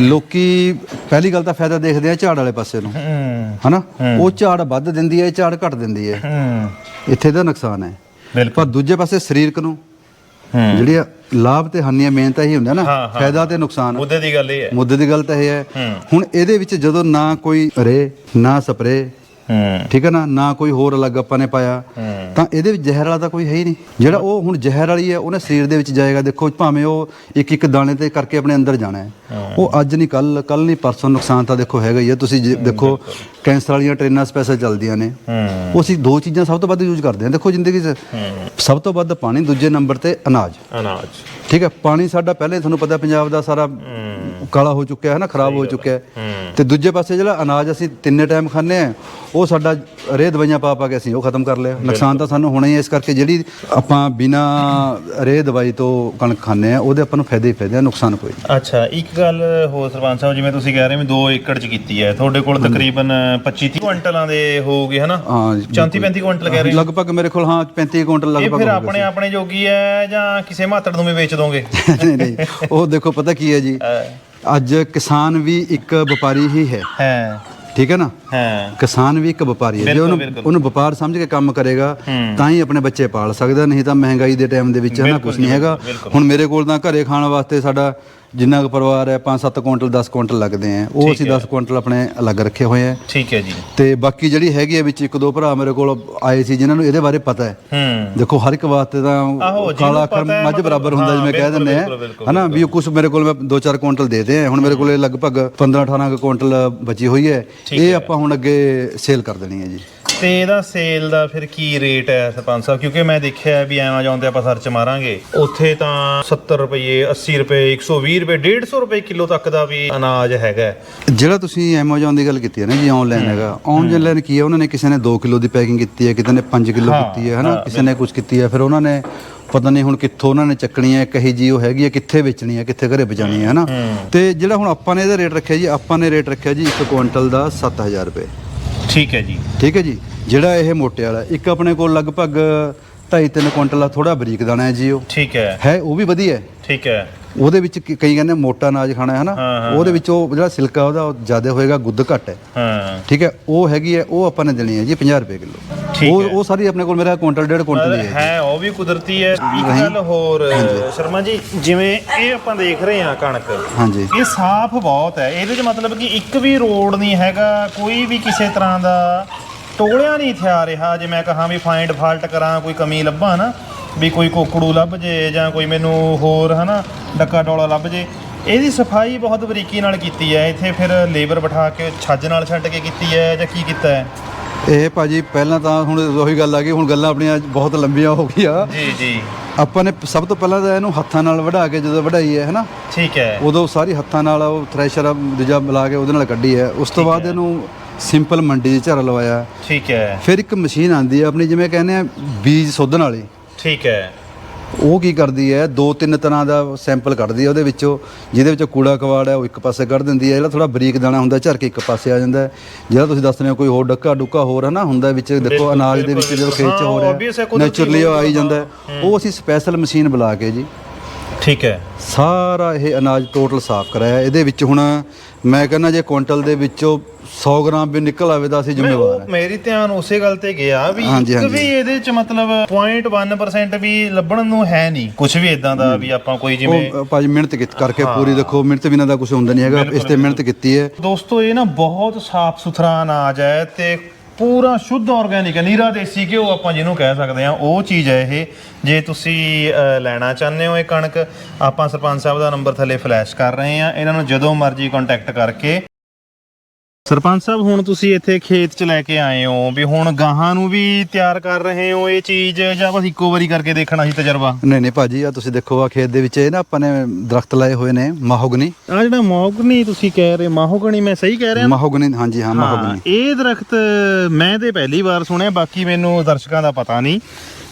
ਲੋਕੀ ਪਹਿਲੀ ਗੱਲ ਤਾਂ ਫਾਇਦਾ ਦੇਖਦੇ ਆ ਝਾੜ ਵਾਲੇ ਪਾਸੇ ਨੂੰ। ਹੂੰ। ਹਨਾ? ਉਹ ਝਾੜ ਵੱਧ ਦਿੰਦੀ ਹੈ ਇਹ ਝਾੜ ਘਟ ਦਿੰਦੀ ਹੈ। ਹੂੰ। ਇੱਥੇ ਦਾ ਨੁਕਸਾਨ ਹੈ। ਪਰ ਦੂਜੇ ਪਾਸੇ ਸਰੀਰਕ ਨੂੰ ਹੂੰ। ਜਿਹੜੀ ਆ ਲਾਭ ਤੇ ਹਾਨੀਆਂ ਮੇਨ ਤਾਂ ਇਹੀ ਹੁੰਦਾ ਨਾ। ਹਾਂ, ਹਾਂ। ਫਾਇਦਾ ਤੇ ਨੁਕਸਾਨ ਮੁੱਦੇ ਦੀ ਗੱਲ ਇਹ ਹੈ। ਮੁੱਦੇ ਦੀ ਗੱਲ ਤਾਂ ਇਹ ਹੈ। ਹੂੰ। ਹੁਣ ਇਹਦੇ ਵਿੱਚ ਜਦੋਂ ਨਾ ਕੋਈ ਰੇ ਨਾ ਸਪਰੇ ਹੂੰ ਠੀਕ ਹੈ ਨਾ? ਨਾ ਕੋਈ ਹੋਰ ਅਲੱਗ ਆਪਾਂ ਨੇ ਪਾਇਆ। ਤਾਂ ਇਹਦੇ ਵਿੱਚ ਜ਼ਹਿਰ ਵਾਲਾ ਤਾਂ ਕੋਈ ਹੈ ਹੀ ਨਹੀਂ। ਜਿਹੜਾ ਉਹ ਹੁਣ ਜ਼ਹਿਰ ਵਾਲੀ ਹੈ ਉਹਨੇ ਸਰੀਰ ਦੇ ਵਿੱਚ ਜਾਏਗਾ। ਦੇਖੋ ਭਾਵੇਂ ਉਹ ਇੱਕ ਇੱਕ ਦਾਣੇ ਤੇ ਕਰਕੇ ਆਪਣੇ ਅੰਦਰ ਜਾਣਾ ਹੈ। ਉਹ ਅੱਜ ਨਹੀਂ ਕੱਲ ਕੱਲ ਨਹੀਂ ਪਰਸੋਂ ਨੁਕਸਾਨ ਤਾਂ ਦੇਖੋ ਹੈਗਾ ਹੀ ਹੈ। ਤੁਸੀਂ ਦੇਖੋ ਕੈਂਸਰ ਵਾਲੀਆਂ ਟ੍ਰੇਨਾਂ ਸਪੈਸ਼ਲ ਚੱਲਦੀਆਂ ਨੇ। ਉਹ ਅਸੀਂ ਦੋ ਚੀਜ਼ਾਂ ਸਭ ਤੋਂ ਵੱਧ ਯੂਜ਼ ਕਰਦੇ ਹਾਂ। ਦੇਖੋ ਜ਼ਿੰਦਗੀ 'ਚ ਸਭ ਤੋਂ ਵੱਧ ਪਾਣੀ ਦੂਜੇ ਨੰਬਰ ਤੇ ਅਨਾਜ। ਅਨਾਜ। ਠੀਕ ਹੈ? ਪਾਣੀ ਸਾਡਾ ਪਹਿਲੇ ਤੁਹਾਨੂੰ ਪਤਾ ਪੰਜਾਬ ਦਾ ਸਾਰਾ ਕਾਲਾ ਹੋ ਚੁੱਕਿਆ ਹੈ ਨਾ ਖਰਾਬ ਹੋ ਚੁੱਕਿਆ ਹੈ। ਤੇ ਦੂਜੇ ਪਾਸੇ ਜਿਹੜਾ ਅਨਾਜ ਅਸੀਂ ਤਿੰਨੇ ਟਾਈਮ ਖਾਂਦੇ ਆ ਉਹ ਸਾਡਾ ਰੇਹ ਦਵਾਈਆਂ ਪਾ ਪਾ ਕੇ ਅਸੀਂ ਉਹ ਖਤਮ ਕਰ ਲਿਆ। ਨੁਕਸਾਨ ਤਾਂ ਸਾਨੂੰ ਹੋਣਾ ਹੀ ਹੈ ਇਸ ਕਰਕੇ ਜਿਹੜੀ ਆਪਾਂ ਬਿਨਾ ਰੇਹ ਦਵਾਈ ਤੋਂ ਕਣਕ ਖਾਂਦੇ ਆ ਉਹਦੇ ਆਪਾਂ ਨੂੰ ਫਾਇਦੇ ਹੀ ਫਾਇਦੇ ਆ ਨੁਕਸਾਨ ਕੋਈ ਨਹੀਂ। ਅੱਛਾ ਇੱਕ ਗੱਲ ਹੋਰ ਸਰਪੰਚ ਸਾਹਿਬ ਜਿਵੇਂ ਤੁਸੀਂ ਕਹਿ ਰਹੇ ਹੋ ਵੀ 2 ਏਕੜ ਚ ਕੀਤੀ ਹੈ ਤੁਹਾਡੇ ਕੋਲ ਤਕਰੀਬਨ 25 30 ਕੁਇੰਟਲਾਂ ਦੇ ਹੋਊਗੇ ਹਨਾ? ਹਾਂ 34 35 ਕੁਇੰਟਲ ਕਹਿ ਰਹੇ ਹੋ? ਲਗਭਗ ਮੇਰੇ ਕੋਲ ਹਾਂ 35 ਕੁਇੰਟਲ ਇਹ ਲਗਭਗ ਫਿਰ ਹੋ ਆਪਣੇ ਆਪਣੇ ਜੋਗੀ ਹੈ ਜਾਂ ਕਿਸੇ ਮਾਤੜ ਨੂੰ ਵੀ ਵੇਚ ਦੋਗੇ। ਨਹੀਂ ਨਹੀਂ ਉਹ ਦੇਖੋ ਪਤਾ ਕੀ ਹੈ ਜੀ? ਅੱਜ ਕਿਸਾਨ ਵੀ ਇੱਕ ਵਪਾਰੀ ਹੀ ਹੈ ਹੈ ਠੀਕ ਹੈ ਨਾ ਹੈ ਕਿਸਾਨ ਵੀ ਇੱਕ ਵਪਾਰੀ ਹੈ ਜੇ ਉਹਨੂੰ। ਉਹਨੂੰ ਵਪਾਰ ਸਮਝ ਕੇ ਕੰਮ ਕਰੇਗਾ ਹੂੰ। ਤਾਂ ਹੀ ਆਪਣੇ ਬੱਚੇ ਪਾਲ ਸਕਦਾ ਨਹੀਂ ਤਾਂ ਮਹਿੰਗਾਈ ਦੇ ਟਾਈਮ ਦੇ ਵਿੱਚ ਹਨਾ ਬਿਲਕੁਲ ਕੁਝ ਨਹੀਂ ਹੈਗਾ। ਹੁਣ ਮੇਰੇ ਕੋਲ ਤਾਂ ਘਰੇ ਖਾਣ ਵਾਸਤੇ ਸਾਡਾ ਜਿੰਨਾ ਕੁ ਪਰਿਵਾਰ ਹੈ 5-7 ਕੁਇੰਟਲ 10 ਕੁਇੰਟਲ ਲੱਗਦੇ ਆ। ਉਹ ਅਸੀਂ ਹੈ। 10 ਕੁਇੰਟਲ ਆਪਣੇ ਅਲੱਗ ਰੱਖੇ ਹੋਏ ਆ। ਠੀਕ ਹੈ ਜੀ। ਤੇ ਬਾਕੀ ਜਿਹੜੀ ਹੈਗੀ ਆ ਵਿੱਚ ਇੱਕ ਦੋ ਭਰਾ ਮੇਰੇ ਕੋਲ ਆਏ ਸੀ ਜਿਨ੍ਹਾਂ ਨੂੰ ਇਹਦੇ ਬਾਰੇ ਪਤਾ ਹੈ। ਹੂੰ। ਦੇਖੋ ਹਰ ਇੱਕ ਵਾਸਤੇ ਤਾਂ ਕਾਲਾ ਅੱਖਰ ਮੱਝ ਬਰਾਬਰ ਹੁੰਦਾ ਜਿਵੇਂ ਕਹਿ ਦਿੰਦੇ ਆ। ਹਨਾ ਵੀ ਕੁਝ ਮੇਰੇ ਕੋਲ ਮੈਂ 2-4 ਕੁਇੰਟਲ ਦੇ ਦੇ ਆ। ਹੁਣ ਮੇਰੇ ਕੋਲ ਲਗਭਗ 15-18 ਕੁਇੰਟਲ ਬਚੀ ਹੋਈ ਹੈ। ਇਹ ਆਪਾਂ ਹੁਣ ਅੱਗੇ ਸੇਲ ਕਰ ਦੇਣੀ ਹੈ ਜੀ। ਤੇ ਇਹਦਾ ਸੇਲ ਦਾ ਫਿਰ ਕੀ ਰੇਟ ਹੈ ਸਰਪੰਚ ਸਾਹਿਬ? ਕਿਉਂਕਿ ਮੈਂ ਦੇਖਿਆ ਵੀ ਐਮਾਜ਼ੋਨ ਤੇ ਆਪਾਂ ਸਰਚ ਮਾਰਾਂਗੇ। ਉੱਥੇ ਤਾਂ 70 ਰੁਪਏ 80 ਰੁਪਏ 120 ਰੁਪਏ 150 ਰੁਪਏ ਕਿਲੋ ਤੱਕ ਦਾ ਵੀ ਅਨਾਜ ਹੈਗਾ। ਜਿਹੜਾ ਤੁਸੀਂ Amazon ਦੀ ਗੱਲ ਕੀਤੀ ਹੈ ਨਾ ਜੀ ਆਨਲਾਈਨ ਹੈਗਾ। ਆਨਲਾਈਨ ਕੀ ਹੈ? ਉਹਨਾਂ ਨੇ ਕਿਸੇ ਨੇ 2 ਕਿਲੋ ਦੀ ਪੈਕਿੰਗ ਕੀਤੀ ਹੈ ਕਿਸੇ ਨੇ 5 ਕਿਲੋ ਕੀਤੀ ਹੈ ਹਨਾ? ਕਿਸੇ ਨੇ ਕੁਝ ਕੀਤੀ ਹੈ ਫਿਰ ਉਹਨਾਂ ਨੇ ਪਤਾ ਨਹੀਂ ਹੁਣ ਕਿੱਥੋਂ ਉਹਨਾਂ ਨੇ ਚੱਕਣੀ ਹੈ ਕਹੀ ਜੀ ਉਹ ਹੈਗੀ ਹੈ ਕਿੱਥੇ ਵੇਚਣੀ ਹੈ ਕਿੱਥੇ ਘਰੇ ਪਹੁੰਚਾਉਣੀ ਹੈ ਹਨਾ? ਤੇ ਜਿਹੜਾ ਹੁਣ ਆਪਾਂ ਨੇ ਇਹਦਾ ਰੇਟ ਰੱਖਿਆ ਜੀ ਆਪਾਂ ਨੇ ਰੇਟ ਰੱਖਿਆ ਜੀ 1 ਕੁਇੰਟਲ ਦਾ 7000 ਰੁਪਏ। ਠੀਕ ਹੈ ਜੀ। ਠੀਕ ਹੈ ਜੀ। ਜਿਹੜਾ ਇਹ ਮੋਟੇ ਵਾਲਾ ਇੱਕ ਆਪਣੇ ਕੋਲ ਲਗਭਗ 2.5-3 ਕੁਇੰਟਲ ਦਾ ਥੋੜਾ ਬਰੀਕ ਦਾਣਾ ਹੈ ਜੀ ਉਹ। ਠੀਕ ਹੈ। ਹੈ ਉਹ ਵੀ ਵਧੀਆ ਹੈ। ਠੀਕ ਹੈ। ਉਹਦੇ ਵਿੱਚ ਕੀ- ਕਈ ਕਹਿੰਦੇ ਮੋਟਾ ਅਨਾਜ ਖਾਣਾ ਹੈ ਹਾਂ, ਉਹਦੇ ਵਿੱਚ ਉਹ ਜਿਹੜਾ ਸਿਲਕਾ ਉਹਦਾ ਉਹ ਜ਼ਿਆਦਾ ਹੋਏਗਾ ਗੁੱਦ ਘੱਟ ਹੈ। ਹਾਂ। ਠੀਕ ਹੈ ਉਹ ਹੈਗੀ ਹੈ ਉਹ ਆਪਾਂ ਨੇ ਦੇਣੀ ਹੈ ਜੀ 50 ਰੁਪਏ ਕਿਲੋ। ਉਹ ਹੈ। ਉਹ ਸਾਰੀ ਆਪਣੇ ਕੋਲ ਮੇਰਾ ਕੁਇੰਟਲ ਡੇਢ ਕੁਇੰਟਲ ਦੀ ਹੈ। ਹੈ ਉਹ ਵੀ ਕੁਦਰਤੀ ਹੈ। ਇੱਕ ਗੱਲ ਹੋਰ ਸ਼ਰਮਾ ਜੀ ਜਿਵੇਂ ਇਹ ਆਪਾਂ ਦੇਖ ਰਹੇ ਹਾਂ ਕਣਕ ਹਾਂਜੀ। ਇਹ ਸਾਫ਼ ਬਹੁਤ ਹੈ। ਇਹਦੇ 'ਚ ਮਤਲਬ ਕਿ ਇੱਕ ਵੀ ਰੋਡ ਨਹੀਂ ਹੈਗਾ ਕੋਈ ਵੀ ਕਿਸੇ ਤਰ੍ਹਾਂ ਦਾ ਟੋਲਿਆ ਨਹੀਂ ਥਿਆ ਰਿਹਾ। ਜੇ ਮੈਂ ਕਹਾਂ ਵੀ ਫਾਈਂਡ ਫਾਲਟ ਕਰਾਂ ਕੋਈ ਕਮੀ ਲੱਭਾਂ ਨਾ ਵੀ ਕੋਈ ਕੋਕੜੂ ਲੱਭ ਜੇ ਜਾਂ ਕੋਈ ਮੈਨੂੰ ਹੋਰ ਹਨਾ ਡੱਕਾ ਡੋਲਾ ਲੱਭ ਜੇ। ਇਹਦੀ ਸਫ਼ਾਈ ਬਹੁਤ ਬਰੀਕੀ ਨਾਲ ਕੀਤੀ ਹੈ। ਇੱਥੇ ਫਿਰ ਲੇਬਰ ਬਿਠਾ ਕੇ ਛੱਜ ਨਾਲ ਛੱਡ ਕੇ ਕੀਤੀ ਹੈ ਜਾਂ ਕੀ ਕੀਤਾ ਹੈ? ਇਹ ਭਾਜੀ ਪਹਿਲਾਂ ਤਾਂ ਹੁਣ ਉਹੀ ਗੱਲ ਆ ਗਈ ਹੁਣ ਗੱਲਾਂ ਆਪਣੀਆਂ ਬਹੁਤ ਲੰਬੀਆਂ ਹੋ ਗਈਆਂ। ਜੀ ਜੀ। ਆਪਾਂ ਨੇ ਸਭ ਤੋਂ ਪਹਿਲਾਂ ਤਾਂ ਇਹਨੂੰ ਹੱਥਾਂ ਨਾਲ ਵਢਾ ਕੇ ਜਦੋਂ ਵਢਾਈ ਹੈ ਹਨਾ? ਠੀਕ ਹੈ। ਉਦੋਂ ਸਾਰੀ ਹੱਥਾਂ ਨਾਲ ਉਹ ਥ੍ਰੈਸ਼ਰ ਦੂਜਾ ਮਿਲਾ ਕੇ ਉਹਦੇ ਨਾਲ ਕੱਢੀ ਹੈ। ਉਸ ਤੋਂ ਬਾਅਦ ਇਹਨੂੰ ਸਿੰਪਲ ਮੰਡੀ 'ਚ ਝਾਰਾ ਲਵਾਇਆ। ਠੀਕ ਹੈ। ਫਿਰ ਇੱਕ ਮਸ਼ੀਨ ਆਂਦੀ ਹੈ ਆਪਣੀ ਜਿਵੇਂ ਕਹਿੰਦੇ ਆ ਬੀਜ ਸੋਧਣ ਵਾਲੀ। ਠੀਕ ਹੈ। ਉਹ ਕੀ ਕਰਦੀ ਹੈ? ਦੋ ਤਿੰਨ ਤਰ੍ਹਾਂ ਦਾ ਸੈਂਪਲ ਕੱਢਦੀ ਹੈ ਉਹਦੇ ਵਿੱਚੋਂ। ਜਿਹਦੇ ਵਿੱਚੋਂ ਕੂੜਾ ਕਵਾੜ ਹੈ ਉਹ ਇੱਕ ਪਾਸੇ ਕੱਢ ਦਿੰਦੀ ਹੈ। ਜਿਹੜਾ ਥੋੜਾ ਬਰੀਕ ਦਾਣਾ ਹੁੰਦਾ ਝਰ ਕੇ ਇੱਕ ਪਾਸੇ ਆ ਜਾਂਦਾ ਹੈ। ਜਿਹੜਾ ਤੁਸੀਂ ਦੱਸ ਰਹੇ ਹੋ ਕੋਈ ਹੋਰ ਡੱਕਾ ਡੁੱਕਾ ਹੋਰ ਹੈ ਨਾ ਹੁੰਦਾ ਵਿੱਚ ਦੇਖੋ ਅਨਾਜ ਦੇ ਵਿੱਚ ਜਦੋਂ ਖੇਤ 'ਚ ਹੋ ਰਿਹਾ ਨੇਚਰਲੀ ਉਹ ਆਈ ਜਾਂਦਾ। ਉਹ ਅਸੀਂ ਸਪੈਸ਼ਲ ਮਸ਼ੀਨ ਬੁਲਾ ਕੇ ਜੀ। ਠੀਕ ਹੈ। ਸਾਰਾ ਇਹ ਅਨਾਜ ਟੋਟਲ ਸਾਫ਼ ਕਰਾਇਆ। ਇਹਦੇ ਵਿੱਚ ਹੁਣ ਮੈਂ ਕਹਿੰਦਾ ਜੇ ਕੁਇੰਟਲ ਦੇ ਵਿੱਚੋਂ 100 ਗ੍ਰਾਮ ਵੀ ਨਿਕਲ ਆਵੇ ਤਾਂ ਅਸੀਂ ਜ਼ਿੰਮੇਵਾਰ ਹਾਂ। ਮੇਰੀ ਧਿਆਨ ਉਸੇ ਗੱਲ ਤੇ ਗਿਆ ਵੀ ਹਾਂਜੀ, ਇੱਕ ਹਾਂਜੀ। ਵੀ ਇਹਦੇ ਚ ਮਤਲਬ 0.1% ਵੀ ਲੱਭਣ ਨੂੰ ਹੈ ਨਹੀਂ। ਕੁਝ ਵੀ ਇਦਾਂ ਦਾ ਵੀ ਆਪਾਂ ਕੋਈ ਜਿਵੇਂ ਉਹ ਭਾਜੀ ਮਿਹਨਤ ਕੀਤੀ ਕਰਕੇ ਪੂਰੀ ਦੇਖੋ ਮਿਹਨਤ ਬਿਨਾਂ ਦਾ ਕੁਝ ਹੁੰਦਾ ਨਹੀਂ ਹੈਗਾ। ਇਸ ਤੇ ਮਿਹਨਤ ਕੀਤੀ ਹੈ। ਦੋਸਤੋ ਇਹ ਨਾ ਬਹੁਤ ਸਾਫ਼ ਸੁਥਰਾ ਅਨਾਜ ਹੈ ਤੇ ਪੂਰਾ ਸ਼ੁੱਧ ਆਰਗੈਨਿਕ ਹੈ। ਨੀਰਾ ਦੇਸੀ ਘਿਓ ਆਪਾਂ ਜਿਹਨੂੰ ਕਹਿ ਸਕਦੇ ਆ ਉਹ ਚੀਜ਼ ਹੈ ਇਹ। ਜੇ ਤੁਸੀਂ ਲੈਣਾ ਚਾਹੁੰਦੇ ਹੋ ਇਹ ਕਣਕ, ਆਪਾਂ ਸਰਪੰਚ ਸਾਹਿਬ ਦਾ ਨੰਬਰ ਥੱਲੇ ਫਲੈਸ਼ ਕਰ ਰਹੇ ਆ ਇਹਨਾਂ ਨੂੰ ਜਦੋਂ ਮਰਜ਼ੀ ਕੰਟੈਕਟ ਕਰਕੇ ਸਰਪੰਚ ਸਾਹਿਬ ਹੁਣ ਤੁਸੀਂ ਇੱਥੇ ਖੇਤ 'ਚ ਲੈ ਕੇ ਆਏ ਹੋ ਵੀ ਹੁਣ ਗਾਹਾਂ ਨੂੰ ਵੀ ਤਿਆਰ ਕਰ ਰਹੇ ਹੋ ਇਹ ਚੀਜ਼ ਜਾਂ ਬਸ ਇੱਕੋ ਵਾਰੀ ਕਰਕੇ ਦੇਖਣਾ ਸੀ ਤਜਰਬਾ? ਨਹੀਂ ਨਹੀਂ ਭਾਜੀ ਆ ਤੁਸੀਂ ਦੇਖੋ ਆ ਖੇਤ ਦੇ ਵਿੱਚ ਇਹ ਨਾ ਆਪਾਂ ਨੇ ਦਰਖਤ ਲਾਏ ਹੋਏ ਨੇ ਮਾਹੋਗਨੀ ਆ ਜਿਹੜਾ ਮੌਗਨੀ ਤੁਸੀਂ ਕਹਿ ਰਹੇ ਮਾਹੋਗਣੀ ਮੈਂ ਸਹੀ ਕਹਿ ਰਿਹਾ? ਮਾਹੋਗਨੀ ਹਾਂਜੀ ਹਾਂ ਮਾਹੋਗਨੀ ਇਹ ਦਰਖਤ ਮੈਂ ਤੇ ਪਹਿਲੀ ਵਾਰ ਸੁਣਿਆ ਬਾਕੀ ਮੈਨੂੰ ਦਰਸ਼ਕਾਂ ਦਾ ਪਤਾ ਨਹੀਂ।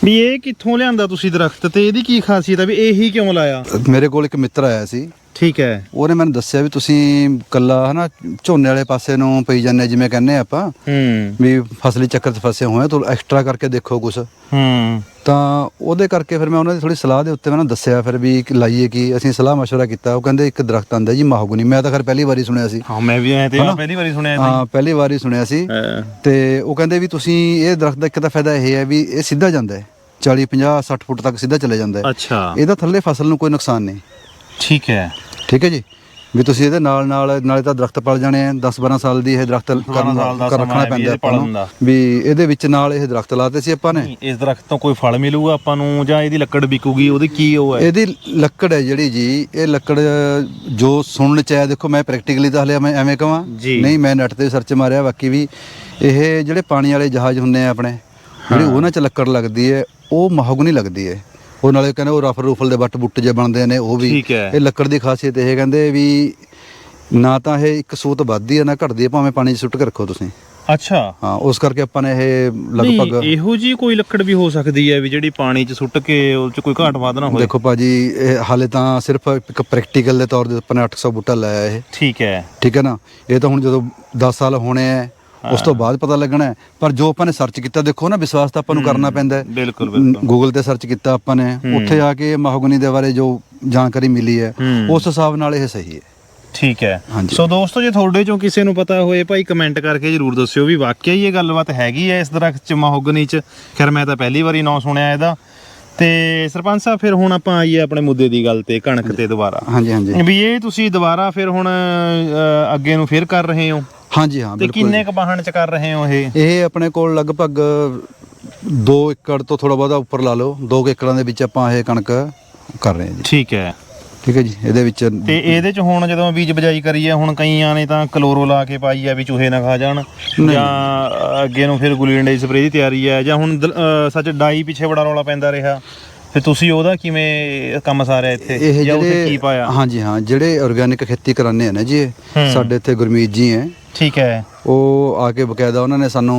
ਵੀ ਇਹ ਕਿੱਥੋਂ ਲਿਆਂਦਾ ਤੁਸੀਂ ਦਰਖਤ ਤੇ ਇਹਦੀ ਕੀ ਖਾਸੀਅਤ ਹੈ ਵੀ ਇਹੀ ਕਿਉਂ ਲਾਇਆ? ਮੇਰੇ ਕੋਲ ਇੱਕ ਮਿੱਤਰ ਆਇਆ ਸੀ ਠੀਕ ਹੈ ਉਹਨੇ ਮੈਨੂੰ ਦੱਸਿਆ ਵੀ ਤੁਸੀਂ ਕੱਲਾ ਹਨਾ ਝੋਨੇ ਵਾਲੇ ਪਾਸੇ ਨੂੰ ਪਈ ਜਾਂਦੇ ਜਿਵੇਂ ਕਹਿੰਦੇ ਆ ਆਪਾਂ ਹੂੰ ਵੀ ਫਸਲੀ ਚੱਕਰ 'ਚ ਫਸੇ ਹੋਏ ਆ ਤਾਂ ਐਕਸਟਰਾ ਕਰਕੇ ਦੇਖੋ ਕੁਛ ਹੂੰ ਤਾਂ ਉਹਦੇ ਕਰਕੇ ਫਿਰ ਮੈਂ ਉਹਨਾਂ ਦੀ ਥੋੜੀ ਸਲਾਹ ਦੇ ਉੱਤੇ ਮੈਂ ਉਹਨਾਂ ਨੂੰ ਦੱਸਿਆ ਫਿਰ ਵੀ ਕਿ ਲਾਈਏ ਕੀ ਅਸੀਂ ਸਲਾਹ مشورہ ਕੀਤਾ ਉਹ ਕਹਿੰਦੇ ਇੱਕ ਦਰਖਤ ਆਂਦਾ ਜੀ ਮਾਹੋਗਨੀ ਮੈਂ ਤਾਂ ਖਰ ਪਹਿਲੀ ਵਾਰੀ ਸੁਣਿਆ ਸੀ ਹਾਂ ਮੈਂ ਵੀ ਐ ਤੇ ਆਹ ਪਹਿਲੀ ਵਾਰੀ ਸੁਣਿਆ ਇਹ ਹਾਂ ਪਹਿਲੀ ਵਾਰੀ ਸੁਣਿਆ ਸੀ ਤਾਂ ਤੇ ਉਹ ਕਹਿੰਦੇ ਵੀ ਤੁਸੀਂ ਇਹ ਦਰਖਤ ਦਾ ਇੱਕ ਤਾਂ ਫਾਇਦਾ ਇਹ ਹੈ ਵੀ ਇਹ ਸਿੱਧਾ ਜਾਂਦਾ ਹੈ 40 50 60 ਫੁੱਟ ਤੱਕ ਸਿੱਧਾ ਚਲੇ ਜਾਂਦਾ ਹੈ ਅੱਛਾ ਇਹਦਾ ਥੱਲੇ ਫਸਲ ਨੂੰ ਕੋਈ ਨੁਕਸਾਨ ਨਹੀਂ ਠੀਕ ਹੈ ਠੀਕ ਹੈ ਜੀ? ਵੀ ਤੁਸੀਂ ਇਹਦੇ ਨਾਲ ਨਾਲ ਨਾਲੇ ਤਾਂ ਦਰਖਤ ਪਲ ਜਾਣੇ ਆ 10 12 ਸਾਲ ਦੀ ਇਹ ਦਰਖਤ ਕਰਨ ਦਾ ਰੱਖਣਾ ਪੈਂਦਾ ਆਪਾਂ ਨੂੰ। ਵੀ ਇਹਦੇ ਵਿੱਚ ਨਾਲ ਇਹ ਦਰਖਤ ਲਾਤੇ ਸੀ ਆਪਾਂ ਨੇ। ਇਸ ਦਰਖਤ ਤੋਂ ਕੋਈ ਫਲ ਮਿਲੂਗਾ ਆਪਾਂ ਨੂੰ ਜਾਂ ਇਹਦੀ ਲੱਕੜ ਵਿਕੂਗੀ? ਉਹਦੀ ਕੀ ਉਹ ਹੈ? ਇਹਦੀ ਲੱਕੜ ਹੈ ਜਿਹੜੀ ਜੀ ਇਹ ਲੱਕੜ ਜੋ ਸੁਣਨ ਚ ਆਇਆ ਦੇਖੋ ਮੈਂ ਪ੍ਰੈਕਟੀਕਲੀ ਤਾਂ ਹਲੇ ਮੈਂ ਐਵੇਂ ਕਹਾਂ। ਨਹੀਂ ਮੈਂ ਨੈਟ ਤੇ ਸਰਚ ਮਾਰਿਆ ਬਾਕੀ ਵੀ ਇਹ ਜਿਹੜੇ ਪਾਣੀ ਵਾਲੇ ਜਹਾਜ਼ ਹੁੰਦੇ ਆ ਆਪਣੇ ਜਿਹੜੀ ਉਹਨਾਂ ਚ ਲੱਕੜ ਲੱਗਦੀ ਹੈ ਉਹ ਮਹੋਗਨੀ ਲੱਗਦੀ ਹੈ। ਉਹ ਨਾਲੇ ਕਹਿੰਦੇ ਉਹ ਰਫਲ ਰੂਫਲ ਦੇ ਵੱਟ ਬੁੱਟ ਜੇ ਬਣਦੇ ਨੇ ਉਹ ਵੀ ਠੀਕ ਹੈ। ਇਹ ਲੱਕੜ ਦੀ ਖਾਸੀਅਤ ਇਹ ਕਹਿੰਦੇ ਵੀ ਨਾ ਤਾਂ ਇਹ ਇੱਕ ਸੂਤ ਵੱਧਦੀ ਹੈ ਨਾ ਘਟਦੀ ਹੈ ਭਾਵੇਂ ਪਾਣੀ 'ਚ ਸੁੱਟ ਕੇ ਰੱਖੋ ਤੁਸੀਂ। ਅੱਛਾ। ਹਾਂ ਉਸ ਕਰਕੇ ਆਪਾਂ ਨੇ ਇਹ ਨਹੀਂ ਲਗਭਗ ਇਹੋ ਜੀ ਕੋਈ ਲੱਕੜ ਵੀ ਹੋ ਸਕਦੀ ਹੈ ਵੀ ਜਿਹੜੀ ਪਾਣੀ 'ਚ ਸੁੱਟ ਕੇ ਉਹ 'ਚ ਕੋਈ ਘਾਟ ਵਾਧ ਨਾ ਹੋਏ? ਦੇਖੋ ਭਾਜੀ ਇਹ ਹਾਲੇ ਤਾਂ ਸਿਰਫ ਇੱਕ ਪ੍ਰੈਕਟੀਕਲ ਦੇ ਤੌਰ ਤੇ ਆਪਾਂ ਨੇ 800 ਬੂਟਾ ਲਾਇਆ ਇਹ। ਠੀਕ ਹੈ। ਠੀਕ ਹੈ ਨਾ? ਇਹ ਤਾਂ ਹੁਣ ਜਦੋਂ 10 ਸਾਲ ਹੋਣੇ ਆ ਉਸ ਤੋਂ ਬਾਅਦ ਪਤਾ ਲੱਗਣਾ। ਪਰ ਜੋ ਆਪਾਂ ਨੇ ਸਰਚ ਕੀਤਾ ਦੇਖੋ ਨਾ ਵਿਸ਼ਵਾਸ ਤਾਂ ਆਪਾਂ ਨੂੰ ਕਰਨਾ ਪੈਂਦਾ ਬਿਲਕੁਲ ਬਿਲਕੁਲ। ਗੂਗਲ ਤੇ ਸਰਚ ਕੀਤਾ ਆਪਾਂ ਨੇ ਉੱਥੇ ਆ ਕੇ ਮਹਾਗਨੀ ਦੇ ਬਾਰੇ ਜੋ ਜਾਣਕਾਰੀ ਮਿਲੀ ਹੈ। ਉਸ ਹਿਸਾਬ ਨਾਲ ਇਹ ਸਹੀ ਹੈ। ਠੀਕ ਹੈ। ਸੋ ਦੋਸਤੋ ਜੇ ਤੁਹਾਡੇ ਚੋਂ ਕਿਸੇ ਨੂੰ ਪਤਾ ਹੋਏ ਭਾਈ ਕਮੈਂਟ ਕਰਕੇ ਜਰੂਰ ਦੱਸਿਓ ਵੀ ਵਾਕਿਆ ਹੀ ਇਹ ਗੱਲਬਾਤ ਹੈਗੀ ਹੈ ਇਸ ਦਰਖਤ ਚ ਮਹੋਗਨੀ ਚ? ਖੈਰ ਮੈਂ ਤਾਂ ਪਹਿਲੀ ਵਾਰੀ ਨਾਂ ਸੁਣਿਆ ਇਹਦਾ। ਤੇ ਸਰਪੰਚ ਸਾਹਿਬ ਫਿਰ ਹੁਣ ਆਪਾਂ ਆਈਏ ਆਪਣੇ ਮੁੱਦੇ ਦੀ ਗੱਲ ਤੇ ਕਣਕ ਤੇ ਦੁਬਾਰਾ। ਹਾਂਜੀ ਹਾਂਜੀ। ਵੀ ਇਹ ਤੁਸੀਂ ਦੁਬਾਰਾ ਫਿਰ ਹੁਣ ਅੱਗੇ ਨੂੰ ਫਿਰ ਕਰ ਰਹੇ ਹੋ? ਹਾਂਜੀ ਹਾਂ ਤੇ ਬਿਲਕੁਲ। ਕਿੰਨੇ ਕ ਵਾਹਣ ਚ ਕਰ ਰਹੇ ਹੋ ਇਹ? ਇਹ ਆਪਣੇ ਕੋਲ ਲਗਭਗ 2 ਏਕੜ ਤੋਂ ਥੋੜਾ ਬਹੁਤਾ ਉੱਪਰ ਲਾ ਲਓ। 2 ਏਕੜਾਂ ਦੇ ਵਿੱਚ ਆਪਾਂ ਇਹ ਕਣਕ ਕਰ ਰਹੇ ਹਾਂ ਜੀ। ਠੀਕ ਹੈ। ਠੀਕ ਹੈ ਜੀ ਇਹਦੇ ਵਿੱਚ ਤੇ ਇਹਦੇ ਚ ਹੁਣ ਜਦੋਂ ਬੀਜ ਬਜਾਈ ਕਰੀ ਹੈ ਹੁਣ ਕਈਆਂ ਨੇ ਤਾਂ ਕਲੋਰੋ ਲਾ ਕੇ ਪਾਈ ਆ ਵੀ ਚੂਹੇ ਨਾ ਖਾ ਜਾਣ ਜਾਂ ਅੱਗੇ ਨੂੰ ਫਿਰ ਗੁਲੀ ਡੰਡੇ ਦੀ ਸਪਰੇਅ ਦੀ ਤਿਆਰੀ ਹੈ ਜਾਂ ਹੁਣ ਸੱਚ ਡਾਈ ਪਿੱਛੇ ਬੜਾ ਰੌਲਾ ਪੈਂਦਾ ਰਿਹਾ। ਫਿਰ ਤੁਸੀਂ ਉਹਦਾ ਕਿਵੇਂ ਕੰਮ ਸਾਰਿਆ ਇੱਥੇ? ਇਹ ਜਾਂ ਉੱਥੇ ਕੀ ਜਿਹੜੇ ਪਾਇਆ? ਹਾਂਜੀ ਹਾਂ ਜਿਹੜੇ ਆਰਗੈਨਿਕ ਖੇਤੀ ਕਰਾਉਂਦੇ ਆ ਨਾ ਜੀ ਇਹ, ਹੂੰ। ਸਾਡੇ ਇੱਥੇ ਗੁਰਮੀਤ ਜੀ ਹੈ। ਠੀਕ ਹੈ। ਉਹ ਆ ਕੇ ਬਕਾਇਦਾ ਉਹਨਾਂ ਨੇ ਸਾਨੂੰ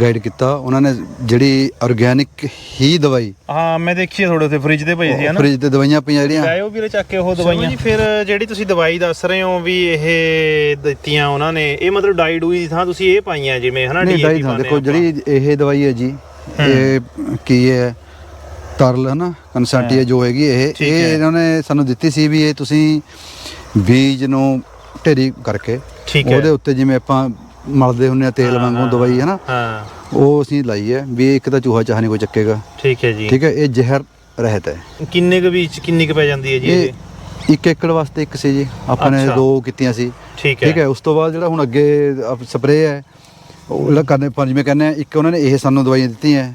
ਗਾਈਡ ਕੀਤਾ। ਉਹਨਾਂ ਨੇ ਜਿਹੜੀ ਆਰਗੈਨਿਕ ਹੀ ਦਵਾਈ ਹਾਂ ਮੈਂ ਦੇਖੀ ਆ ਤੁਹਾਡੇ ਉੱਥੇ ਫ੍ਰਿਜ ਤੇ ਪਈ ਸੀ ਹਨਾ ਫ੍ਰਿਜ ਤੇ ਦਵਾਈਆਂ ਪਈਆਂ ਜਿਹੜੀਆਂ। ਗਏ ਉਹ ਵੀਰੇ ਚੱਕ ਕੇ ਉਹ ਦਵਾਈਆਂ। ਜੀ ਫਿਰ ਜਿਹੜੀ ਤੁਸੀਂ ਦਵਾਈ ਦੱਸ ਰਹੇ ਹੋ ਵੀ ਇਹ ਦਿੱਤੀਆਂ ਉਹਨਾਂ ਨੇ ਇਹ ਮਤਲਬ ਡਾਈ ਡੂਈ ਦੀ ਥਾਂ ਤੁਸੀਂ ਇਹ ਪਾਈਆਂ ਜਿਵੇਂ ਹਨਾ ਨਹੀਂ DAP ਡਾਈ ਤਾਂ ਪਾਉਂਦੇ ਦੇਖੋ ਆਪਾਂ। ਜਿਹੜੀ ਇਹ ਦਵਾਈ ਹੈ ਜੀ ਇਹ ਕੀ ਹੈ? ਤਰਲ ਹੈ ਨਾ ਕੰਸੈਂਟੀ ਜੋ ਹੈਗੀ ਇਹ ਇਹ। ਇਹਨਾਂ ਨੇ ਸਾਨੂੰ ਦਿੱਤੀ ਸੀ ਵੀ ਇਹ ਤੁਸੀਂ ਬੀਜ ਨੂੰ ਢੇਰੀ ਕਰਕੇ ਉਹਦੇ ਉੱਤੇ ਜਿਵੇਂ ਆਪਾਂ ਮਲਦੇ ਹੁੰਨੇ ਆ ਤੇਲ ਵਾਂਗੂ ਦਵਾਈ ਹੈ ਨਾ ਹਾਂ। ਉਹ ਅਸੀਂ ਲਾਈ ਹੈ ਵੀ ਇੱਕ ਤਾਂ ਚੂਹਾ ਚਾਹ ਨਹੀਂ ਕੋਈ ਚੱਕੇਗਾ। ਠੀਕ ਹੈ ਜੀ। ਠੀਕ ਹੈ ਇਹ ਜ਼ਹਿਰ ਰਹਿਤ ਹੈ। ਕਿੰਨੇ ਕੁ ਵਿੱਚ ਕਿੰਨੀ ਕੁ ਪੈ ਜਾਂਦੀ ਹੈ ਜੀ ਇਹ ਇੱਕ ਏਕੜ ਵਾਸਤੇ ਇੱਕ ਸੀ ਜੀ ਆਪਾਂ ਨੇ। ਦੋ ਕੀਤੀਆਂ ਸੀ। ਠੀਕ ਹੈ। ਉਸ ਤੋਂ ਬਾਅਦ ਜਿਹੜਾ ਹੁਣ ਅੱਗੇ ਸਪਰੇਅ ਹੈ ਉਹ ਕਰਨੇ ਪੰਜ ਜਿਵੇਂ ਕਹਿੰਦੇ ਆ ਇੱਕ ਉਹਨਾਂ ਨੇ ਇਹ ਸਾਨੂੰ ਦਵਾਈਆਂ ਦਿੱਤੀਆਂ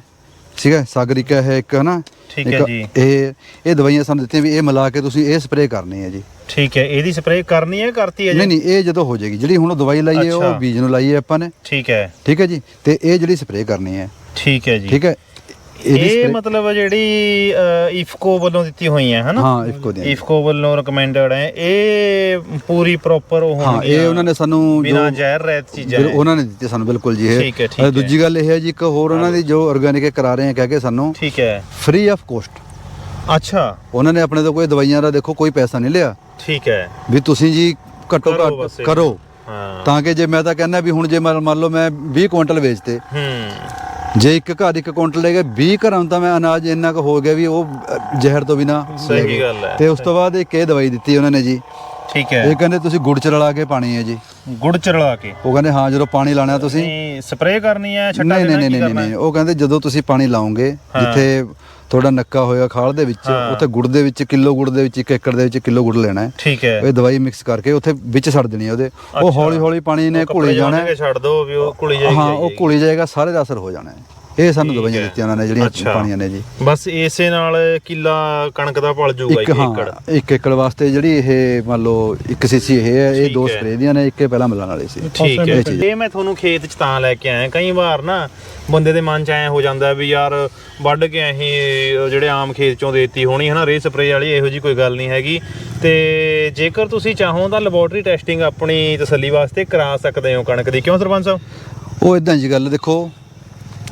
ਠੀਕ ਹੈ ਸਾਗਰਿਕਾ ਹੈ ਇੱਕ ਹਨਾ? ਠੀਕ ਹੈ ਇੱਕ ਜੀ। ਇਹ ਇਹ ਦਵਾਈਆਂ ਸਾਨੂੰ ਦਿੱਤੀਆਂ ਵੀ ਇਹ ਮਿਲਾ ਕੇ ਤੁਸੀਂ ਇਹ ਸਪਰੇਅ ਕਰਨੀ ਹੈ ਜੀ। ਠੀਕ ਹੈ ਇਹਦੀ ਸਪਰੇਅ ਕਰਨੀ ਹੈ ਕਰਤੀ ਹੈ ਨਹੀਂ ਜੀ? ਨਹੀਂ ਇਹ ਜਦੋਂ ਹੋ ਜਾਏਗੀ ਜਿਹੜੀ ਹੁਣ ਦਵਾਈ ਲਾਈ ਹੈ ਉਹ ਅੱਛਾ। ਬੀਜ ਨੂੰ ਲਾਈ ਹੈ ਆਪਾਂ ਨੇ। ਠੀਕ ਹੈ। ਠੀਕ ਹੈ ਜੀ ਤੇ ਇਹ ਜਿਹੜੀ ਸਪਰੇਅ ਕਰਨੀ ਹੈ। ਠੀਕ ਹੈ ਜੀ। ਠੀਕ ਹੈ ਇਹ ਮਤਲਬ ਜਿਹੜੀ ਇਫਕੋ ਵੱਲੋਂ ਦਿੱਤੀ ਹੋਈਆਂ ਹਨਾ? ਹਾਂ ਇਫਕੋ ਦੀਆਂ। ਇਫਕੋ ਵੱਲੋਂ ਰეკਮੈਂਡਡ ਹੈ। ਇਹ ਪੂਰੀ ਪ੍ਰੋਪਰ ਉਹ ਹਾਂ ਇਹ ਉਹਨਾਂ ਨੇ ਸਾਨੂੰ ਬਿਨਾ ਜ਼ਹਿਰ ਰਹਿਤ ਚੀਜ਼ਾਂ ਹੈ। ਉਹਨਾਂ ਨੇ ਦਿੱਤੀ ਸਾਨੂੰ ਬਿਲਕੁਲ ਜੀ ਇਹ। ਹੈ, ਹੈ। ਦੂਜੀ ਗੱਲ ਇਹ ਹੈ ਜੀ ਇੱਕ ਹੋਰ ਉਹਨਾਂ ਦੀ ਜੋ ਆਰਗੈਨਿਕ ਕਰਾ ਰਹੇ ਆ ਕਹਿ ਕੇ ਸਾਨੂੰ ਠੀਕ ਹੈ। ਫ੍ਰੀ ਆਫ ਕੋਸਟ ਅੱਛਾ। ਉਹਨਾਂ ਨੇ ਆਪਣੇ ਤੋਂ ਕੋਈ ਦਵਾਈਆਂ ਦਾ ਦੇਖੋ ਕੋਈ ਪੈਸਾ ਨਹੀਂ ਲਿਆ। ਠੀਕ ਹੈ। ਵੀ ਤੁਸੀਂ ਜੀ ਘੱਟੋ ਘੱਟ। ਕਰੋ। ਹਾਂ। ਤਾਂ ਕਿ ਜੇ ਮੈਂ ਤਾਂ ਕਹਿੰਦਾ ਵੀ ਹੁਣ ਜੇ ਮੰਨ ਲਓ ਮੈਂ 20 ਕੁਇੰਟਲ ਵੇਚਤੇ। ਹੂੰ। ਜੇ ਇੱਕ ਘਰ ਇੱਕ ਕੁਇੰਟਲ ਲੈ ਗਿਆ 20 ਘਰਾਂ ਨੂੰ ਤਾਂ ਮੈਂ ਅਨਾਜ ਇੰਨਾ ਕੁ ਹੋ ਗਿਆ ਵੀ ਉਹ ਅ, ਜ਼ਹਿਰ ਤੋਂ ਬਿਨਾ। ਸਹੀ ਗੱਲ ਹੈ। ਤੇ ਉਸ ਤੋਂ ਬਾਅਦ ਇੱਕ ਇਹ ਦਵਾਈ ਦਿੱਤੀ ਉਹਨਾਂ ਨੇ ਜੀ। ਠੀਕ ਹੈ। ਇਹ ਕਹਿੰਦੇ ਤੁਸੀਂ ਗੁੜ ਚ ਰਲਾ ਕੇ ਪਾਣੀ ਹੈ ਜੀ। ਗੁੜ ਚਰਲਾ ਕੇ। ਉਹ ਕਹਿੰਦੇ ਹਾਂ ਜਦੋਂ ਪਾਣੀ ਲਾਣਾ ਤੁਸੀਂ ਨਹੀਂ ਸਪਰੇਅ ਕਰਨੀ ਹੈ ਛੱਟਾ ਨਹੀਂ ਨਹੀਂ ਦੇਣਾ ਨਹੀਂ ਕੀ ਨਹੀਂ ਕਰਨਾ ਨਹੀਂ। ਉਹ ਕਹਿੰਦੇ ਜਦੋਂ ਤੁਸੀਂ ਪਾਣੀ ਲਾਓਗੇ ਜਿੱਥੇ ਤੁਹਾਡਾ ਨੱਕਾ ਹੋਇਆ ਖਾਲ ਦੇ ਵਿੱਚ ਉੱਥੇ ਗੁੜ ਦੇ ਵਿੱਚ ਕਿਲੋ ਗੁੜ ਦੇ ਵਿੱਚ ਇੱਕ ਏਕੜ ਦੇ ਵਿੱਚ ਕਿਲੋ ਗੁੜ ਲੈਣਾ ਹੈ। ਠੀਕ ਹੈ। ਇਹ ਦਵਾਈ ਮਿਕਸ ਕਰਕੇ ਉੱਥੇ ਵਿੱਚ ਛੱਡ ਦੇਣੀ ਹੈ ਉਹਦੇ। ਉਹ ਹੌਲੀ ਹੌਲੀ ਪਾਣੀ ਨੇ ਘੁਲੀ ਜਾਣਾ ਹੈ। ਛੱਡ ਦੋ ਵੀ ਉਹ ਕੁਲੀ ਜਾਏਗੀ ਹਾਂ ਉਹ ਘੁਲੀ ਜਾਏਗਾ ਸਾਰੇ ਦਾ ਅਸਰ ਹੋ ਜਾਣਾ ਹੈ। ਇਹ ਸਾਨੂੰ ਦਵਾਈਆਂ ਦਿੱਤੀਆਂ ਉਹਨਾਂ ਨੇ ਜਿਹੜੀਆਂ ਅੱਛਾ। ਪਾਣੀਆਂ ਨੇ ਜੀ। ਬਸ ਇਸੇ ਨਾਲ ਕਿੱਲਾ ਕਣਕ ਦਾ ਪਲ ਜਾਊਗਾ ਇੱਕ ਇੱਕ ਹਾਂ ਇੱਕ ਏਕੜ ਵਾਸਤੇ ਜਿਹੜੀ ਇਹ ਮੰਨ ਲਓ ਇੱਕ ਸੀਸੀ ਇਹ ਹੈ ਇਹ ਠੀਕ ਦੋ ਹੈ। ਸਪਰੇਅ ਦੀਆਂ ਨੇ ਇੱਕ ਇਹ ਪਹਿਲਾਂ ਮਿਲਣ ਵਾਲੀ ਸੀ। ਠੀਕ ਹੈ। ਇਹ ਚੀਜ਼। ਇਹ ਮੈਂ ਤੁਹਾਨੂੰ ਖੇਤ ਚ ਤਾਂ ਲੈ ਕੇ ਆਇਆ। ਕਈ ਵਾਰ ਨਾ ਬੰਦੇ ਦੇ ਮਨ ਚ ਐ ਹੋ ਜਾਂਦਾ ਵੀ ਯਾਰ ਵੱਢ ਕੇ ਅਸੀਂ ਜਿਹੜੇ ਆਮ ਖੇਤ ਚੋਂ ਦੇਤੀ ਹੋਣੀ ਹੈ ਨਾ ਰੇ ਸਪਰੇ ਵਾਲੀ ਇਹੋ ਜੀ ਕੋਈ ਗੱਲ ਨਹੀਂ ਹੈਗੀ। ਤੇ ਜੇਕਰ ਤੁਸੀਂ ਚਾਹੋ ਤਾਂ ਲੈਬੋਰਟਰੀ ਟੈਸਟਿੰਗ ਆਪਣੀ ਤਸੱਲੀ ਵਾਸਤੇ ਕਰਾ ਸਕਦੇ ਹੋ ਕਣਕ ਦੀ। ਕਿਉਂ ਸਰਪੰਚ ਸਾਹਿਬ? ਉਹ ਇਦਾਂ ਜੀ ਗੱਲ ਦੇਖੋ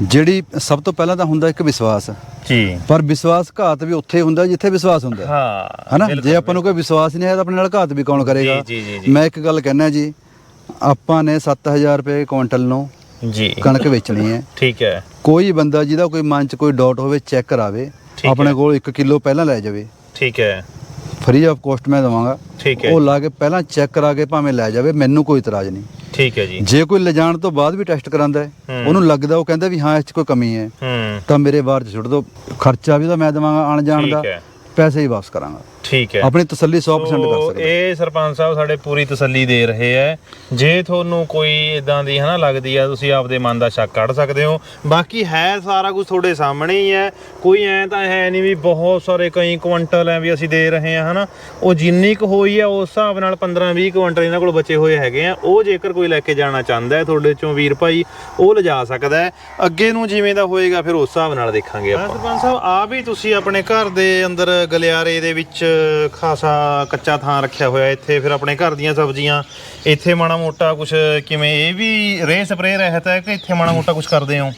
ਜਿਹੜੀ ਸਭ ਤੋਂ ਪਹਿਲਾਂ ਤਾਂ ਹੁੰਦਾ ਇੱਕ ਵਿਸ਼ਵਾਸ। ਜੀ। ਪਰ ਵਿਸ਼ਵਾਸ ਘਾਤ ਵੀ ਉੱਥੇ ਹੁੰਦਾ ਜਿੱਥੇ ਵਿਸ਼ਵਾਸ ਹੁੰਦਾ। ਹਾਂ ਹਨਾ? ਜੇ ਆਪਾਂ ਨੂੰ ਕੋਈ ਵਿਸ਼ਵਾਸ ਨਹੀਂ ਹੈ ਤਾਂ ਆਪਣੇ ਨਾਲ ਘਾਤ ਵੀ ਕੌਣ ਕਰੇਗਾ। ਮੈਂ ਇੱਕ ਗੱਲ ਕਹਿਣਾ ਜੀ ਆਪਾਂ ਨੇ 7000 ਰੁਪਏ ਕੁਇੰਟਲ ਨੂੰ ਜੀ। ਕਣਕ ਵੇਚਣੀ ਹੈ। ਠੀਕ ਹੈ। ਕੋਈ ਬੰਦਾ ਜਿਹਦਾ ਕੋਈ ਮਨ 'ਚ ਕੋਈ ਡਾਊਟ ਹੋਵੇ ਚੈੱਕ ਕਰਾਵੇ। ਆਪਣੇ ਕੋਲ 1 ਕਿਲੋ ਪਹਿਲਾਂ ਲੈ ਜਾਵੇ। ਠੀਕ ਹੈ। ਫ੍ਰੀ ਆਫ ਕੋਸਟ ਮੈਂ ਦਵਾਂਗਾ। ਠੀਕ ਹੈ ਉਹ ਲਾ ਕੇ ਪਹਿਲਾਂ ਚੈੱਕ ਕਰਾ ਕੇ ਭਾਵੇਂ ਲੈ ਜਾਵੇ ਮੈਨੂੰ ਕੋਈ ਇਤਰਾਜ਼ ਨਹੀਂ। ਠੀਕ ਹੈ ਜੀ। ਜੇ ਕੋਈ ਲਿਜਾਣ ਤੋਂ ਬਾਅਦ ਵੀ ਟੈਸਟ ਕਰਾਂਦਾ ਹੈ। ਉਹਨੂੰ ਲੱਗਦਾ ਉਹ ਕਹਿੰਦਾ ਵੀ ਹਾਂ ਇਸ 'ਚ ਕੋਈ ਕਮੀ ਹੈ। ਤਾਂ ਮੇਰੇ ਬਾਹਰ 'ਚ ਛੁੱਟ ਦੋ। ਖਰਚਾ ਵੀ ਉਹਦਾ ਮੈਂ ਦੇਵਾਂਗਾ ਆਣ ਜਾਣ ਦਾ। ਪੈਸੇ ਹੀ ਵਾਪਸ ਕਰਾਂਗਾ। ਠੀਕ ਹੈ। ਆਪਣੀ ਤਸੱਲੀ 100% ਕਰ ਸਕਦਾ ਇਹ ਸਰਪੰਚ ਸਾਹਿਬ ਸਾਡੇ ਪੂਰੀ ਤਸੱਲੀ ਦੇ ਰਹੇ ਹੈ। ਜੇ ਤੁਹਾਨੂੰ ਕੋਈ ਇਦਾਂ ਦੀ ਹਨਾ ਲੱਗਦੀ ਆ ਤੁਸੀਂ ਆਪਦੇ ਮਨ ਦਾ ਸ਼ੱਕ ਕੱਢ ਸਕਦੇ ਹੋ। ਬਾਕੀ ਹੈ ਸਾਰਾ ਕੁਝ ਤੁਹਾਡੇ ਸਾਹਮਣੇ ਹੀ ਹੈ। ਕੋਈ ਐ ਤਾਂ ਹੈ ਨਹੀਂ ਵੀ ਬਹੁਤ ਸਾਰੇ ਕਈ ਕੁਇੰਟਲ ਐ ਵੀ ਅਸੀਂ ਦੇ ਰਹੇ ਹਾਂ ਹਨਾ। ਉਹ ਜਿੰਨੀ ਕੁ ਹੋਈ ਆ ਉਸ ਹਿਸਾਬ ਨਾਲ 15 20 ਕੁਇੰਟਲ ਇਹਨਾਂ ਕੋਲ ਬਚੇ ਹੋਏ ਹੈਗੇ ਆ। ਉਹ ਜੇਕਰ ਕੋਈ ਲੈ ਕੇ ਜਾਣਾ ਚਾਹੁੰਦਾ ਹੈ ਤੁਹਾਡੇ ਚੋਂ ਵੀਰ ਭਾਈ ਉਹ ਲਿਜਾ ਸਕਦਾ ਹੈ। ਅੱਗੇ ਨੂੰ ਜਿਵੇਂ ਦਾ ਹੋਏਗਾ ਫਿਰ ਉਸ ਹਿਸਾਬ ਨਾਲ ਦੇਖਾਂਗੇ ਆਪਾਂ। ਸਰਪੰਚ ਸਾਹਿਬ ਆ ਵੀ ਤੁਸੀਂ ਆਪਣੇ ਘਰ ਦੇ ਅੰਦਰ ਗਲਿਆਰੇ ਦੇ ਵਿੱਚ ਖਾਸਾ ਕੱਚਾ ਥਾਂ ਰੱਖਿਆ ਹੋਇਆ ਇੱਥੇ ਫਿਰ ਆਪਣੇ ਘਰ ਦੀਆਂ ਸਬਜ਼ੀਆਂ ਇੱਥੇ ਮਾੜਾ ਮੋਟਾ ਕੁਝ ਕਿਵੇਂ ਇਹ ਵੀ ਰੇ ਸਪਰੇ ਰਹਿਤ ਹੈ ਕਿ ਇੱਥੇ ਮਾੜਾ ਮੋਟਾ ਕੁਝ ਕਰਦੇ ਹੋ?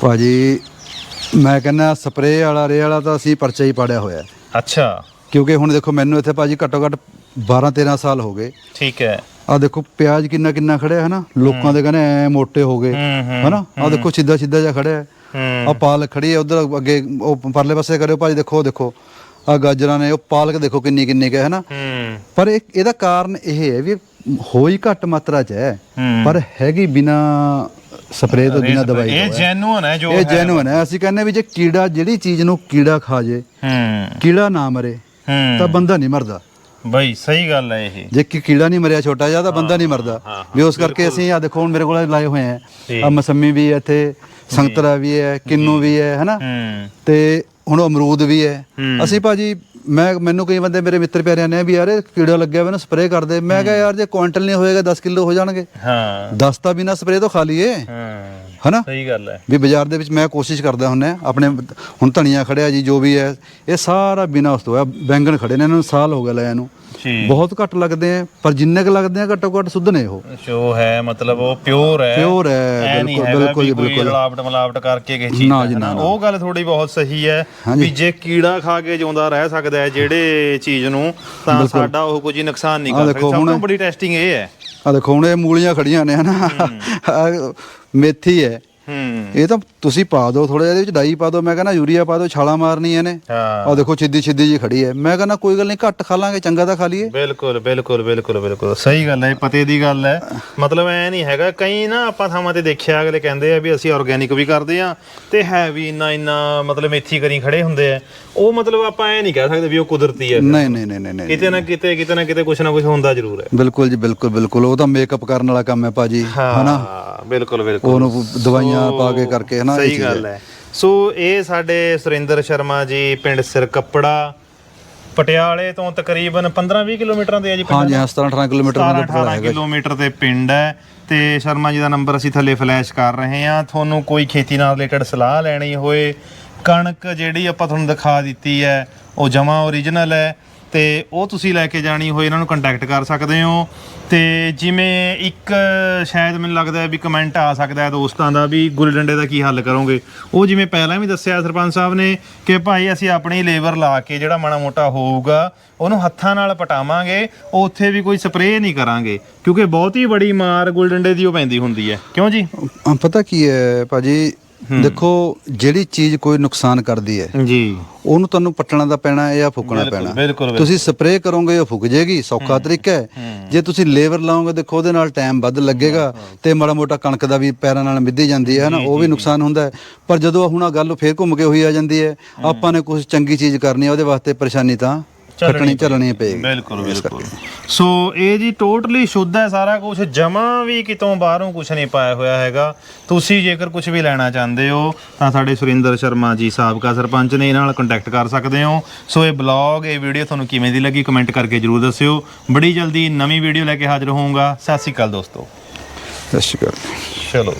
ਭਾਜੀ ਮੈਂ ਕਹਿੰਦਾ ਸਪਰੇਅ ਵਾਲਾ ਰੇ ਵਾਲਾ ਤਾਂ ਅਸੀਂ ਪਰਚਾ ਹੀ ਪਾੜਿਆ ਹੋਇਆ। ਅੱਛਾ। ਕਿਉਂਕਿ ਹੁਣ ਦੇਖੋ ਮੈਨੂੰ ਇੱਥੇ ਭਾਜੀ ਘੱਟੋ ਘੱਟ 12 13 ਸਾਲ ਹੋ ਗਏ। ਠੀਕ ਹੈ। ਆ ਦੇਖੋ ਪਿਆਜ਼ ਕਿੰਨਾ ਕਿੰਨਾ ਖੜਿਆ ਹੈ ਨਾ ਲੋਕਾਂ ਦੇ ਕਹਿੰਦੇ ਐ ਮੋਟੇ ਹੋ ਗਏ। ਹਨਾ? ਆ ਦੇਖੋ ਸਿੱਧਾ ਸਿੱਧਾ ਜਿਹਾ ਖੜਿਆ ਹੈ। ਆ ਪਾਲਕ ਖੜੀ ਹੈ ਉਧਰ ਅੱਗੇ ਉਹ ਪਰਲੇ ਪਾਸੇ ਕਰਿਓ ਭਾਜੀ ਦੇਖੋ ਦੇਖੋ। ਆ ਗਾਜਰਾਂ ਨੇ ਉਹ ਪਾਲਕ ਦੇਖੋ ਕਿੰਨੀ ਕਿੰਨੀ ਕੁ ਹੈ ਹਨਾ? ਹੂੰ। ਪਰ ਇਹ ਇਹਦਾ ਕਾਰਨ ਇਹ ਹੈ ਵੀ ਹੋਈ ਘੱਟ ਮਾਤਰਾ ਚ ਹੈ। ਪਰ ਹੈਗੀ ਬਿਨਾ ਸਪਰੇਅ ਤੋਂ ਬਿਨਾ ਦਵਾਈ ਇਹ। ਜੈਨੂਨ ਹੈ। ਜੋ ਇਹ। ਜੈਨੂਨ ਹੈ। ਅਸੀਂ ਕਹਿੰਦੇ ਵੀ ਜੇ ਕੀੜਾ ਜਿਹੜੀ ਚੀਜ਼ ਨੂੰ ਕੀੜਾ ਖਾ ਜੇ ਹੂੰ। ਕੀੜਾ ਨਾ ਮਰੇ ਤਾਂ ਬੰਦਾ ਨਹੀਂ ਮਰਦਾ। ਬਈ ਸਹੀ ਗੱਲ ਹੈ ਇਹ। ਜੇ ਕਿ ਕੀੜਾ ਨਹੀਂ ਮਰਿਆ ਛੋਟਾ ਜਿਹਾ ਤਾਂ ਬੰਦਾ ਨਹੀਂ ਮਰਦਾ। ਵੀ ਉਸ ਕਰਕੇ ਅਸੀਂ ਆ ਦੇਖੋ ਹੁਣ ਮੇਰੇ ਕੋਲ ਲਾਏ ਹੋਏ ਆ। ਆ ਮਸੰਮੀ ਵੀ ਹੈ ਇੱਥੇ ਸੰਤਰਾ ਵੀ ਹੈ ਕਿੰਨੂ ਵੀ ਹੈ ਹਨਾ? ਤੇ ਹੁਣ ਅਮਰੂਦ ਵੀ ਹੈ। ਅਸੀਂ ਭਾਜੀ ਮੈਂ ਮੈਨੂੰ ਕਈ ਬੰਦੇ ਮੇਰੇ ਮਿੱਤਰ ਪਿਆਰਿਆਂ ਨੇ ਵੀ ਯਾਰ ਇਹ ਕੀੜਾ ਲੱਗਿਆ ਹੋਇਆ ਇਹਨੂੰ ਸਪਰੇਅ ਕਰ ਦੇ। ਮੈਂ ਕਿਹਾ ਯਾਰ ਜੇ ਕੁਆਂਟਲ ਨਹੀਂ ਹੋਏਗਾ 10 ਕਿਲੋ ਹੋ ਜਾਣਗੇ। ਹਾਂ। 10 ਤਾਂ ਬਿਨਾ ਸਪਰੇਅ ਤੋਂ ਖਾ ਲਈਏ। ਹਾਂ। ਹਨਾ? ਸਹੀ ਗੱਲ ਹੈ। ਵੀ ਬਾਜ਼ਾਰ ਦੇ ਵਿੱਚ ਮੈਂ ਕੋਸ਼ਿਸ਼ ਕਰਦਾ ਹੁੰਨਾ ਆਪਣੇ ਹੁਣ ਧਨੀਆ ਖੜਿਆ ਜੀ ਜੋ ਵੀ ਹੈ ਇਹ ਸਾਰਾ ਬਿਨਾ ਉਸ ਤੋਂ ਹੈ ਬੈਂਗਣ ਖੜੇ ਨੇ ਇਹਨਾਂ ਨੂੰ ਸਾਲ ਹੋ ਗਿਆ ਲਿਆ ਇਹਨੂੰ ਜੀ ਬਹੁਤ ਘੱਟ ਲੱਗਦੇ ਆ ਪਰ ਜਿੰਨੇ ਕੁ ਲੱਗਦੇ ਆ ਘੱਟੋ ਘੱਟ ਸੁੱਧ ਨੇ ਉਹ ਜੋ ਹੈ ਮਤਲਬ ਉਹ ਪਿਓਰ ਹੈ Pure ਹੈ, ਐ ਨਹੀਂ ਬਿਲਕੁਲ, ਹੈਗਾ ਬਿਲਕੁਲ ਵੀ ਜੀ, ਕੋਈ ਬਿਲਕੁਲ। ਮਿਲਾਵਟ ਮਿਲਾਵਟ ਕਰਕੇ ਕਿਸੇ ਚੀਜ਼ ਨਾ ਦਾ, ਜੀ, ਹਨਾ। ਨਾ, ਨਾ। ਉਹ ਗੱਲ ਥੋੜੀ ਬਹੁਤ ਸਹੀ ਹੈ ਹਾਂਜੀ। ਵੀ ਜੇ ਕੀੜਾ ਖਾ ਕੇ ਜਿਉਂਦਾ ਰਹਿ ਸਕਦਾ ਹੈ ਜਿਹੜੇ ਚੀਜ਼ ਨੂੰ ਤਾਂ ਸਾਡਾ ਉਹ ਕੁਝ ਨੁਕਸਾਨ ਨਹੀਂ ਆਹ ਕਰ ਦੇਖੋ ਸਕਦਾ ਸਭ ਹੁਣ- ਤੋਂ ਬੜੀ ਟੈਸਟਿੰਗ ਇਹ ਹੈ ਆ ਦੇਖੋ ਹੁਣ ਇਹ ਮੂਲੀਆਂ ਖੜੀਆਂ ਨੇ ਹਨਾ ਆਹ ਮੇਥੀ ਹੈ ਹੂੰ। ਇਹ ਤਾਂ ਤੁਸੀਂ ਪਾ ਦਿਓ ਥੋੜਾ ਜਿਹਾ ਇਹਦੇ ਵਿੱਚ ਡਾਈ ਪਾ ਦਿਓ ਮੈਂ ਕਹਿੰਦਾ ਯੂਰੀਆ ਪਾ ਦਿਓ ਛਾਲਾ ਮਾਰਨੀ ਇਹਨੇ। ਹਾਂ। ਆ ਦੇਖੋ ਛਿੱਦੀ ਛਿੱਦੀ ਜੀ ਖੜੀ ਹੈ। ਮੈਂ ਕਹਿੰਦਾ ਕੋਈ ਗੱਲ ਨਹੀਂ ਘੱਟ ਖਾ ਲਾਂਗੇ ਚੰਗਾ ਤਾਂ ਖਾ ਲਈਏ। ਬਿਲਕੁਲ ਬਿਲਕੁਲ ਬਿਲਕੁਲ ਬਿਲਕੁਲ। ਸਹੀ ਗੱਲ ਹੈ ਇਹ ਪਤੇ ਦੀ ਗੱਲ ਹੈ। ਮਤਲਬ ਐ ਨਹੀਂ ਹੈਗਾ ਕਈ ਨਾ ਆਪਾਂ ਥਾਵਾਂ ਤੇ ਦੇਖਿਆ ਅਗਲੇ ਕਹਿੰਦੇ ਆ ਵੀ ਅਸੀਂ ਆਰਗੇਨਿਕ ਵੀ ਕਰਦੇ ਆ ਤੇ ਹੈ ਵੀ ਇੰਨਾ ਇੰਨਾ ਮਤਲਬ ਮੇਥੀ ਕਰੀ ਖੜੇ ਹੁੰਦੇ ਆ। ਉਹ ਮਤਲਬ ਆਪਾਂ ਐ ਨਹੀਂ ਕਹਿ ਸਕਦੇ ਵੀ ਉਹ ਕੁਦਰਤੀ ਹੈ। ਨਹੀਂ ਨਹੀਂ ਨਹੀਂ ਨਹੀਂ ਕਿਤੇ ਨਾ ਕਿਤੇ ਕਿਤੇ ਨਾ ਕਿਤੇ ਕੁਛ ਨਾ ਕੁਛ ਹੁੰਦਾ ਜ਼ਰੂਰ ਹੈ। ਬਿਲਕੁਲ ਜੀ ਬਿਲਕੁਲ ਬਿਲਕੁਲ। ਉਹ ਤਾਂ ਮੇਕਅਪ ਕਰਨ ਵਾਲਾ ਕੰਮ ਹੈ ਭਾਜੀ ਹਨਾ? ਬਿਲਕੁਲ ਬਿਲਕੁਲ। ਉਹਨੂੰ ਦਵਾਈਆਂ ਪਾ ਕੇ ਕਰਕੇ ਹਨਾ ਇਹ ਸਹੀ ਚੀਜ਼ ਗੱਲ ਹੈ। ਸੋ ਇਹ ਸਾਡੇ ਸੁਰਿੰਦਰ ਸ਼ਰਮਾ ਜੀ ਪਿੰਡ ਸਿਰ ਕੱਪੜਾ ਪਟਿਆਲੇ ਤੋਂ ਤਕਰੀਬਨ 15-20 ਕਿਲੋਮੀਟਰਾਂ ਤੇ ਹੈ ਜੀ ਹਾਂਜੀ ਹਾਂ 17 18 ਕਿਲੋਮੀਟਰ 17 ਦਾ 18 ਕਿਲੋਮੀਟਰ ਤੇ ਪਿੰਡ ਹੈ ਤੇ ਸ਼ਰਮਾ ਜੀ ਦਾ ਨੰਬਰ ਅਸੀਂ ਥੱਲੇ ਫਲੈਸ਼ ਕਰ ਰਹੇ ਹਾਂ। ਤੁਹਾਨੂੰ ਕੋਈ ਖੇਤੀ ਨਾਲ ਰਿਲੇਟਡ ਸਲਾਹ ਲੈਣੀ ਹੋਏ ਕਣਕ ਜਿਹੜੀ ਆਪਾਂ ਤੁਹਾਨੂੰ ਦਿਖਾ ਦਿੱਤੀ ਹੈ ਉਹ ਜਮਾ ਓਰੀਜਨਲ ਹੈ। ਤੇ ਉਹ ਤੁਸੀਂ ਲੈ ਕੇ ਜਾਣੀ ਹੋਏ, ਇਹਨਾਂ ਨੂੰ ਕੰਟੈਕਟ ਕਰ ਸਕਦੇ ਹੋ। ਤੇ ਜਿਵੇਂ ਇੱਕ, ਸ਼ਾਇਦ ਮੈਨੂੰ ਲੱਗਦਾ ਹੈ ਵੀ ਕਮੈਂਟ ਆ ਸਕਦਾ ਹੈ ਦੋਸਤਾਂ ਦਾ ਵੀ, ਗੁੱਲੀ ਡੰਡੇ ਦਾ ਕੀ ਹੱਲ ਕਰੋਗੇ? ਉਹ ਜਿਵੇਂ ਪਹਿਲਾਂ ਵੀ ਦੱਸਿਆ ਸਰਪੰਚ ਸਾਹਿਬ ਨੇ ਕਿ ਭਾਈ ਅਸੀਂ ਆਪਣੀ ਲੇਬਰ ਲਾ ਕੇ ਜਿਹੜਾ ਮਾੜਾ ਮੋਟਾ ਹੋਊਗਾ, ਉਹਨੂੰ ਹੱਥਾਂ ਨਾਲ ਪਟਾਵਾਂਗੇ ਉਹ ਉੱਥੇ ਵੀ ਕੋਈ ਸਪਰੇਅ ਨਹੀਂ ਕਰਾਂਗੇ। ਕਿਉਂਕਿ ਬਹੁਤ ਹੀ ਬੜੀ ਮਾਰ ਗੁੱਲੀ ਡੰਡੇ ਦੀ ਉਹ ਪੈਂਦੀ ਹੁੰਦੀ ਹੈ। ਕਿਉਂ ਜੀ? ਪਤਾ ਕੀ ਹੈ ਭਾਜੀ ਦੇਖੋ ਜਿਹੜੀ ਚੀਜ਼ ਕੋਈ ਨੁਕਸਾਨ ਕਰਦੀ ਹੈ ਜੀ। ਉਹਨੂੰ ਤੁਹਾਨੂੰ ਪੱਟਣਾ ਦਾ ਪੈਣਾ ਹੈ ਜਾਂ ਫੂਕਣਾ ਪੈਣਾ। ਤੁਸੀਂ ਸਪਰੇਅ ਕਰੋਗੇ ਉਹ ਫੁੱਕ ਜੇਗੀ ਸੌਖਾ ਤਰੀਕਾ ਹੈ। ਜੇ ਤੁਸੀਂ ਲੇਬਰ ਲਾਓਗੇ ਦੇਖੋ ਉਹਦੇ ਨਾਲ ਟਾਈਮ ਵੱਧ ਲੱਗੇਗਾ ਤੇ ਮਾੜਾ ਮੋਟਾ ਕਣਕ ਦਾ ਵੀ ਪੈਰਾਂ ਨਾਲ ਮਿੱਧੀ ਜਾਂਦੀ ਹੈ ਹਨਾ ਉਹ ਵੀ ਨੁਕਸਾਨ ਹੁੰਦਾ ਪਰ ਜਦੋਂ ਹੁਣ ਆ ਗੱਲ ਫੇਰ ਘੁੰਮ ਕੇ ਹੋਈ ਆ ਜਾਂਦੀ ਹੈ ਆਪਾਂ ਨੇ ਕੁਝ ਚੰਗੀ ਚੀਜ਼ ਕਰਨੀ ਹੈ ਉਹਦੇ ਵਾਸਤੇ ਪਰੇਸ਼ਾਨੀ ਤਾਂ ਕੱਟਣੀ ਚੱਲਣੀ ਪਏਗੀ। ਬਿਲਕੁਲ ਬਿਲਕੁਲ। ਸੋ ਇਹ ਜੀ ਟੋਟਲੀ ਸ਼ੁੱਧ ਹੈ ਸਾਰਾ ਕੁਝ ਜਮਾ ਵੀ ਕਿਤੋਂ ਬਾਹਰੋਂ ਕੁਝ ਨਹੀਂ ਪਾਇਆ ਹੋਇਆ ਹੈਗਾ। ਤੁਸੀਂ ਜੇਕਰ ਕੁਝ ਵੀ ਲੈਣਾ ਚਾਹੁੰਦੇ ਹੋ ਤਾਂ ਸਾਡੇ ਸੁਰਿੰਦਰ ਸ਼ਰਮਾ ਜੀ ਸਾਬਕਾ ਸਰਪੰਚ ਨੇ ਇਹਨਾਂ ਨਾਲ ਕੰਟੈਕਟ ਕਰ ਸਕਦੇ ਹੋ। ਸੋ ਇਹ ਬਲੌਗ ਇਹ ਵੀਡੀਓ ਤੁਹਾਨੂੰ ਕਿਵੇਂ ਦੀ ਲੱਗੀ ਕਮੈਂਟ ਕਰਕੇ ਜਰੂਰ ਦੱਸਿਓ। ਬੜੀ ਜਲਦੀ ਨਵੀਂ ਵੀਡੀਓ ਲੈ ਕੇ ਹਾਜ਼ਰ ਹੋਊਂਗਾ। ਸਤਿ ਸ਼੍ਰੀ ਅਕਾਲ ਦੋਸਤੋ। ਸਤਿ ਸ਼੍ਰੀ ਅਕਾਲ। ਚਲੋ।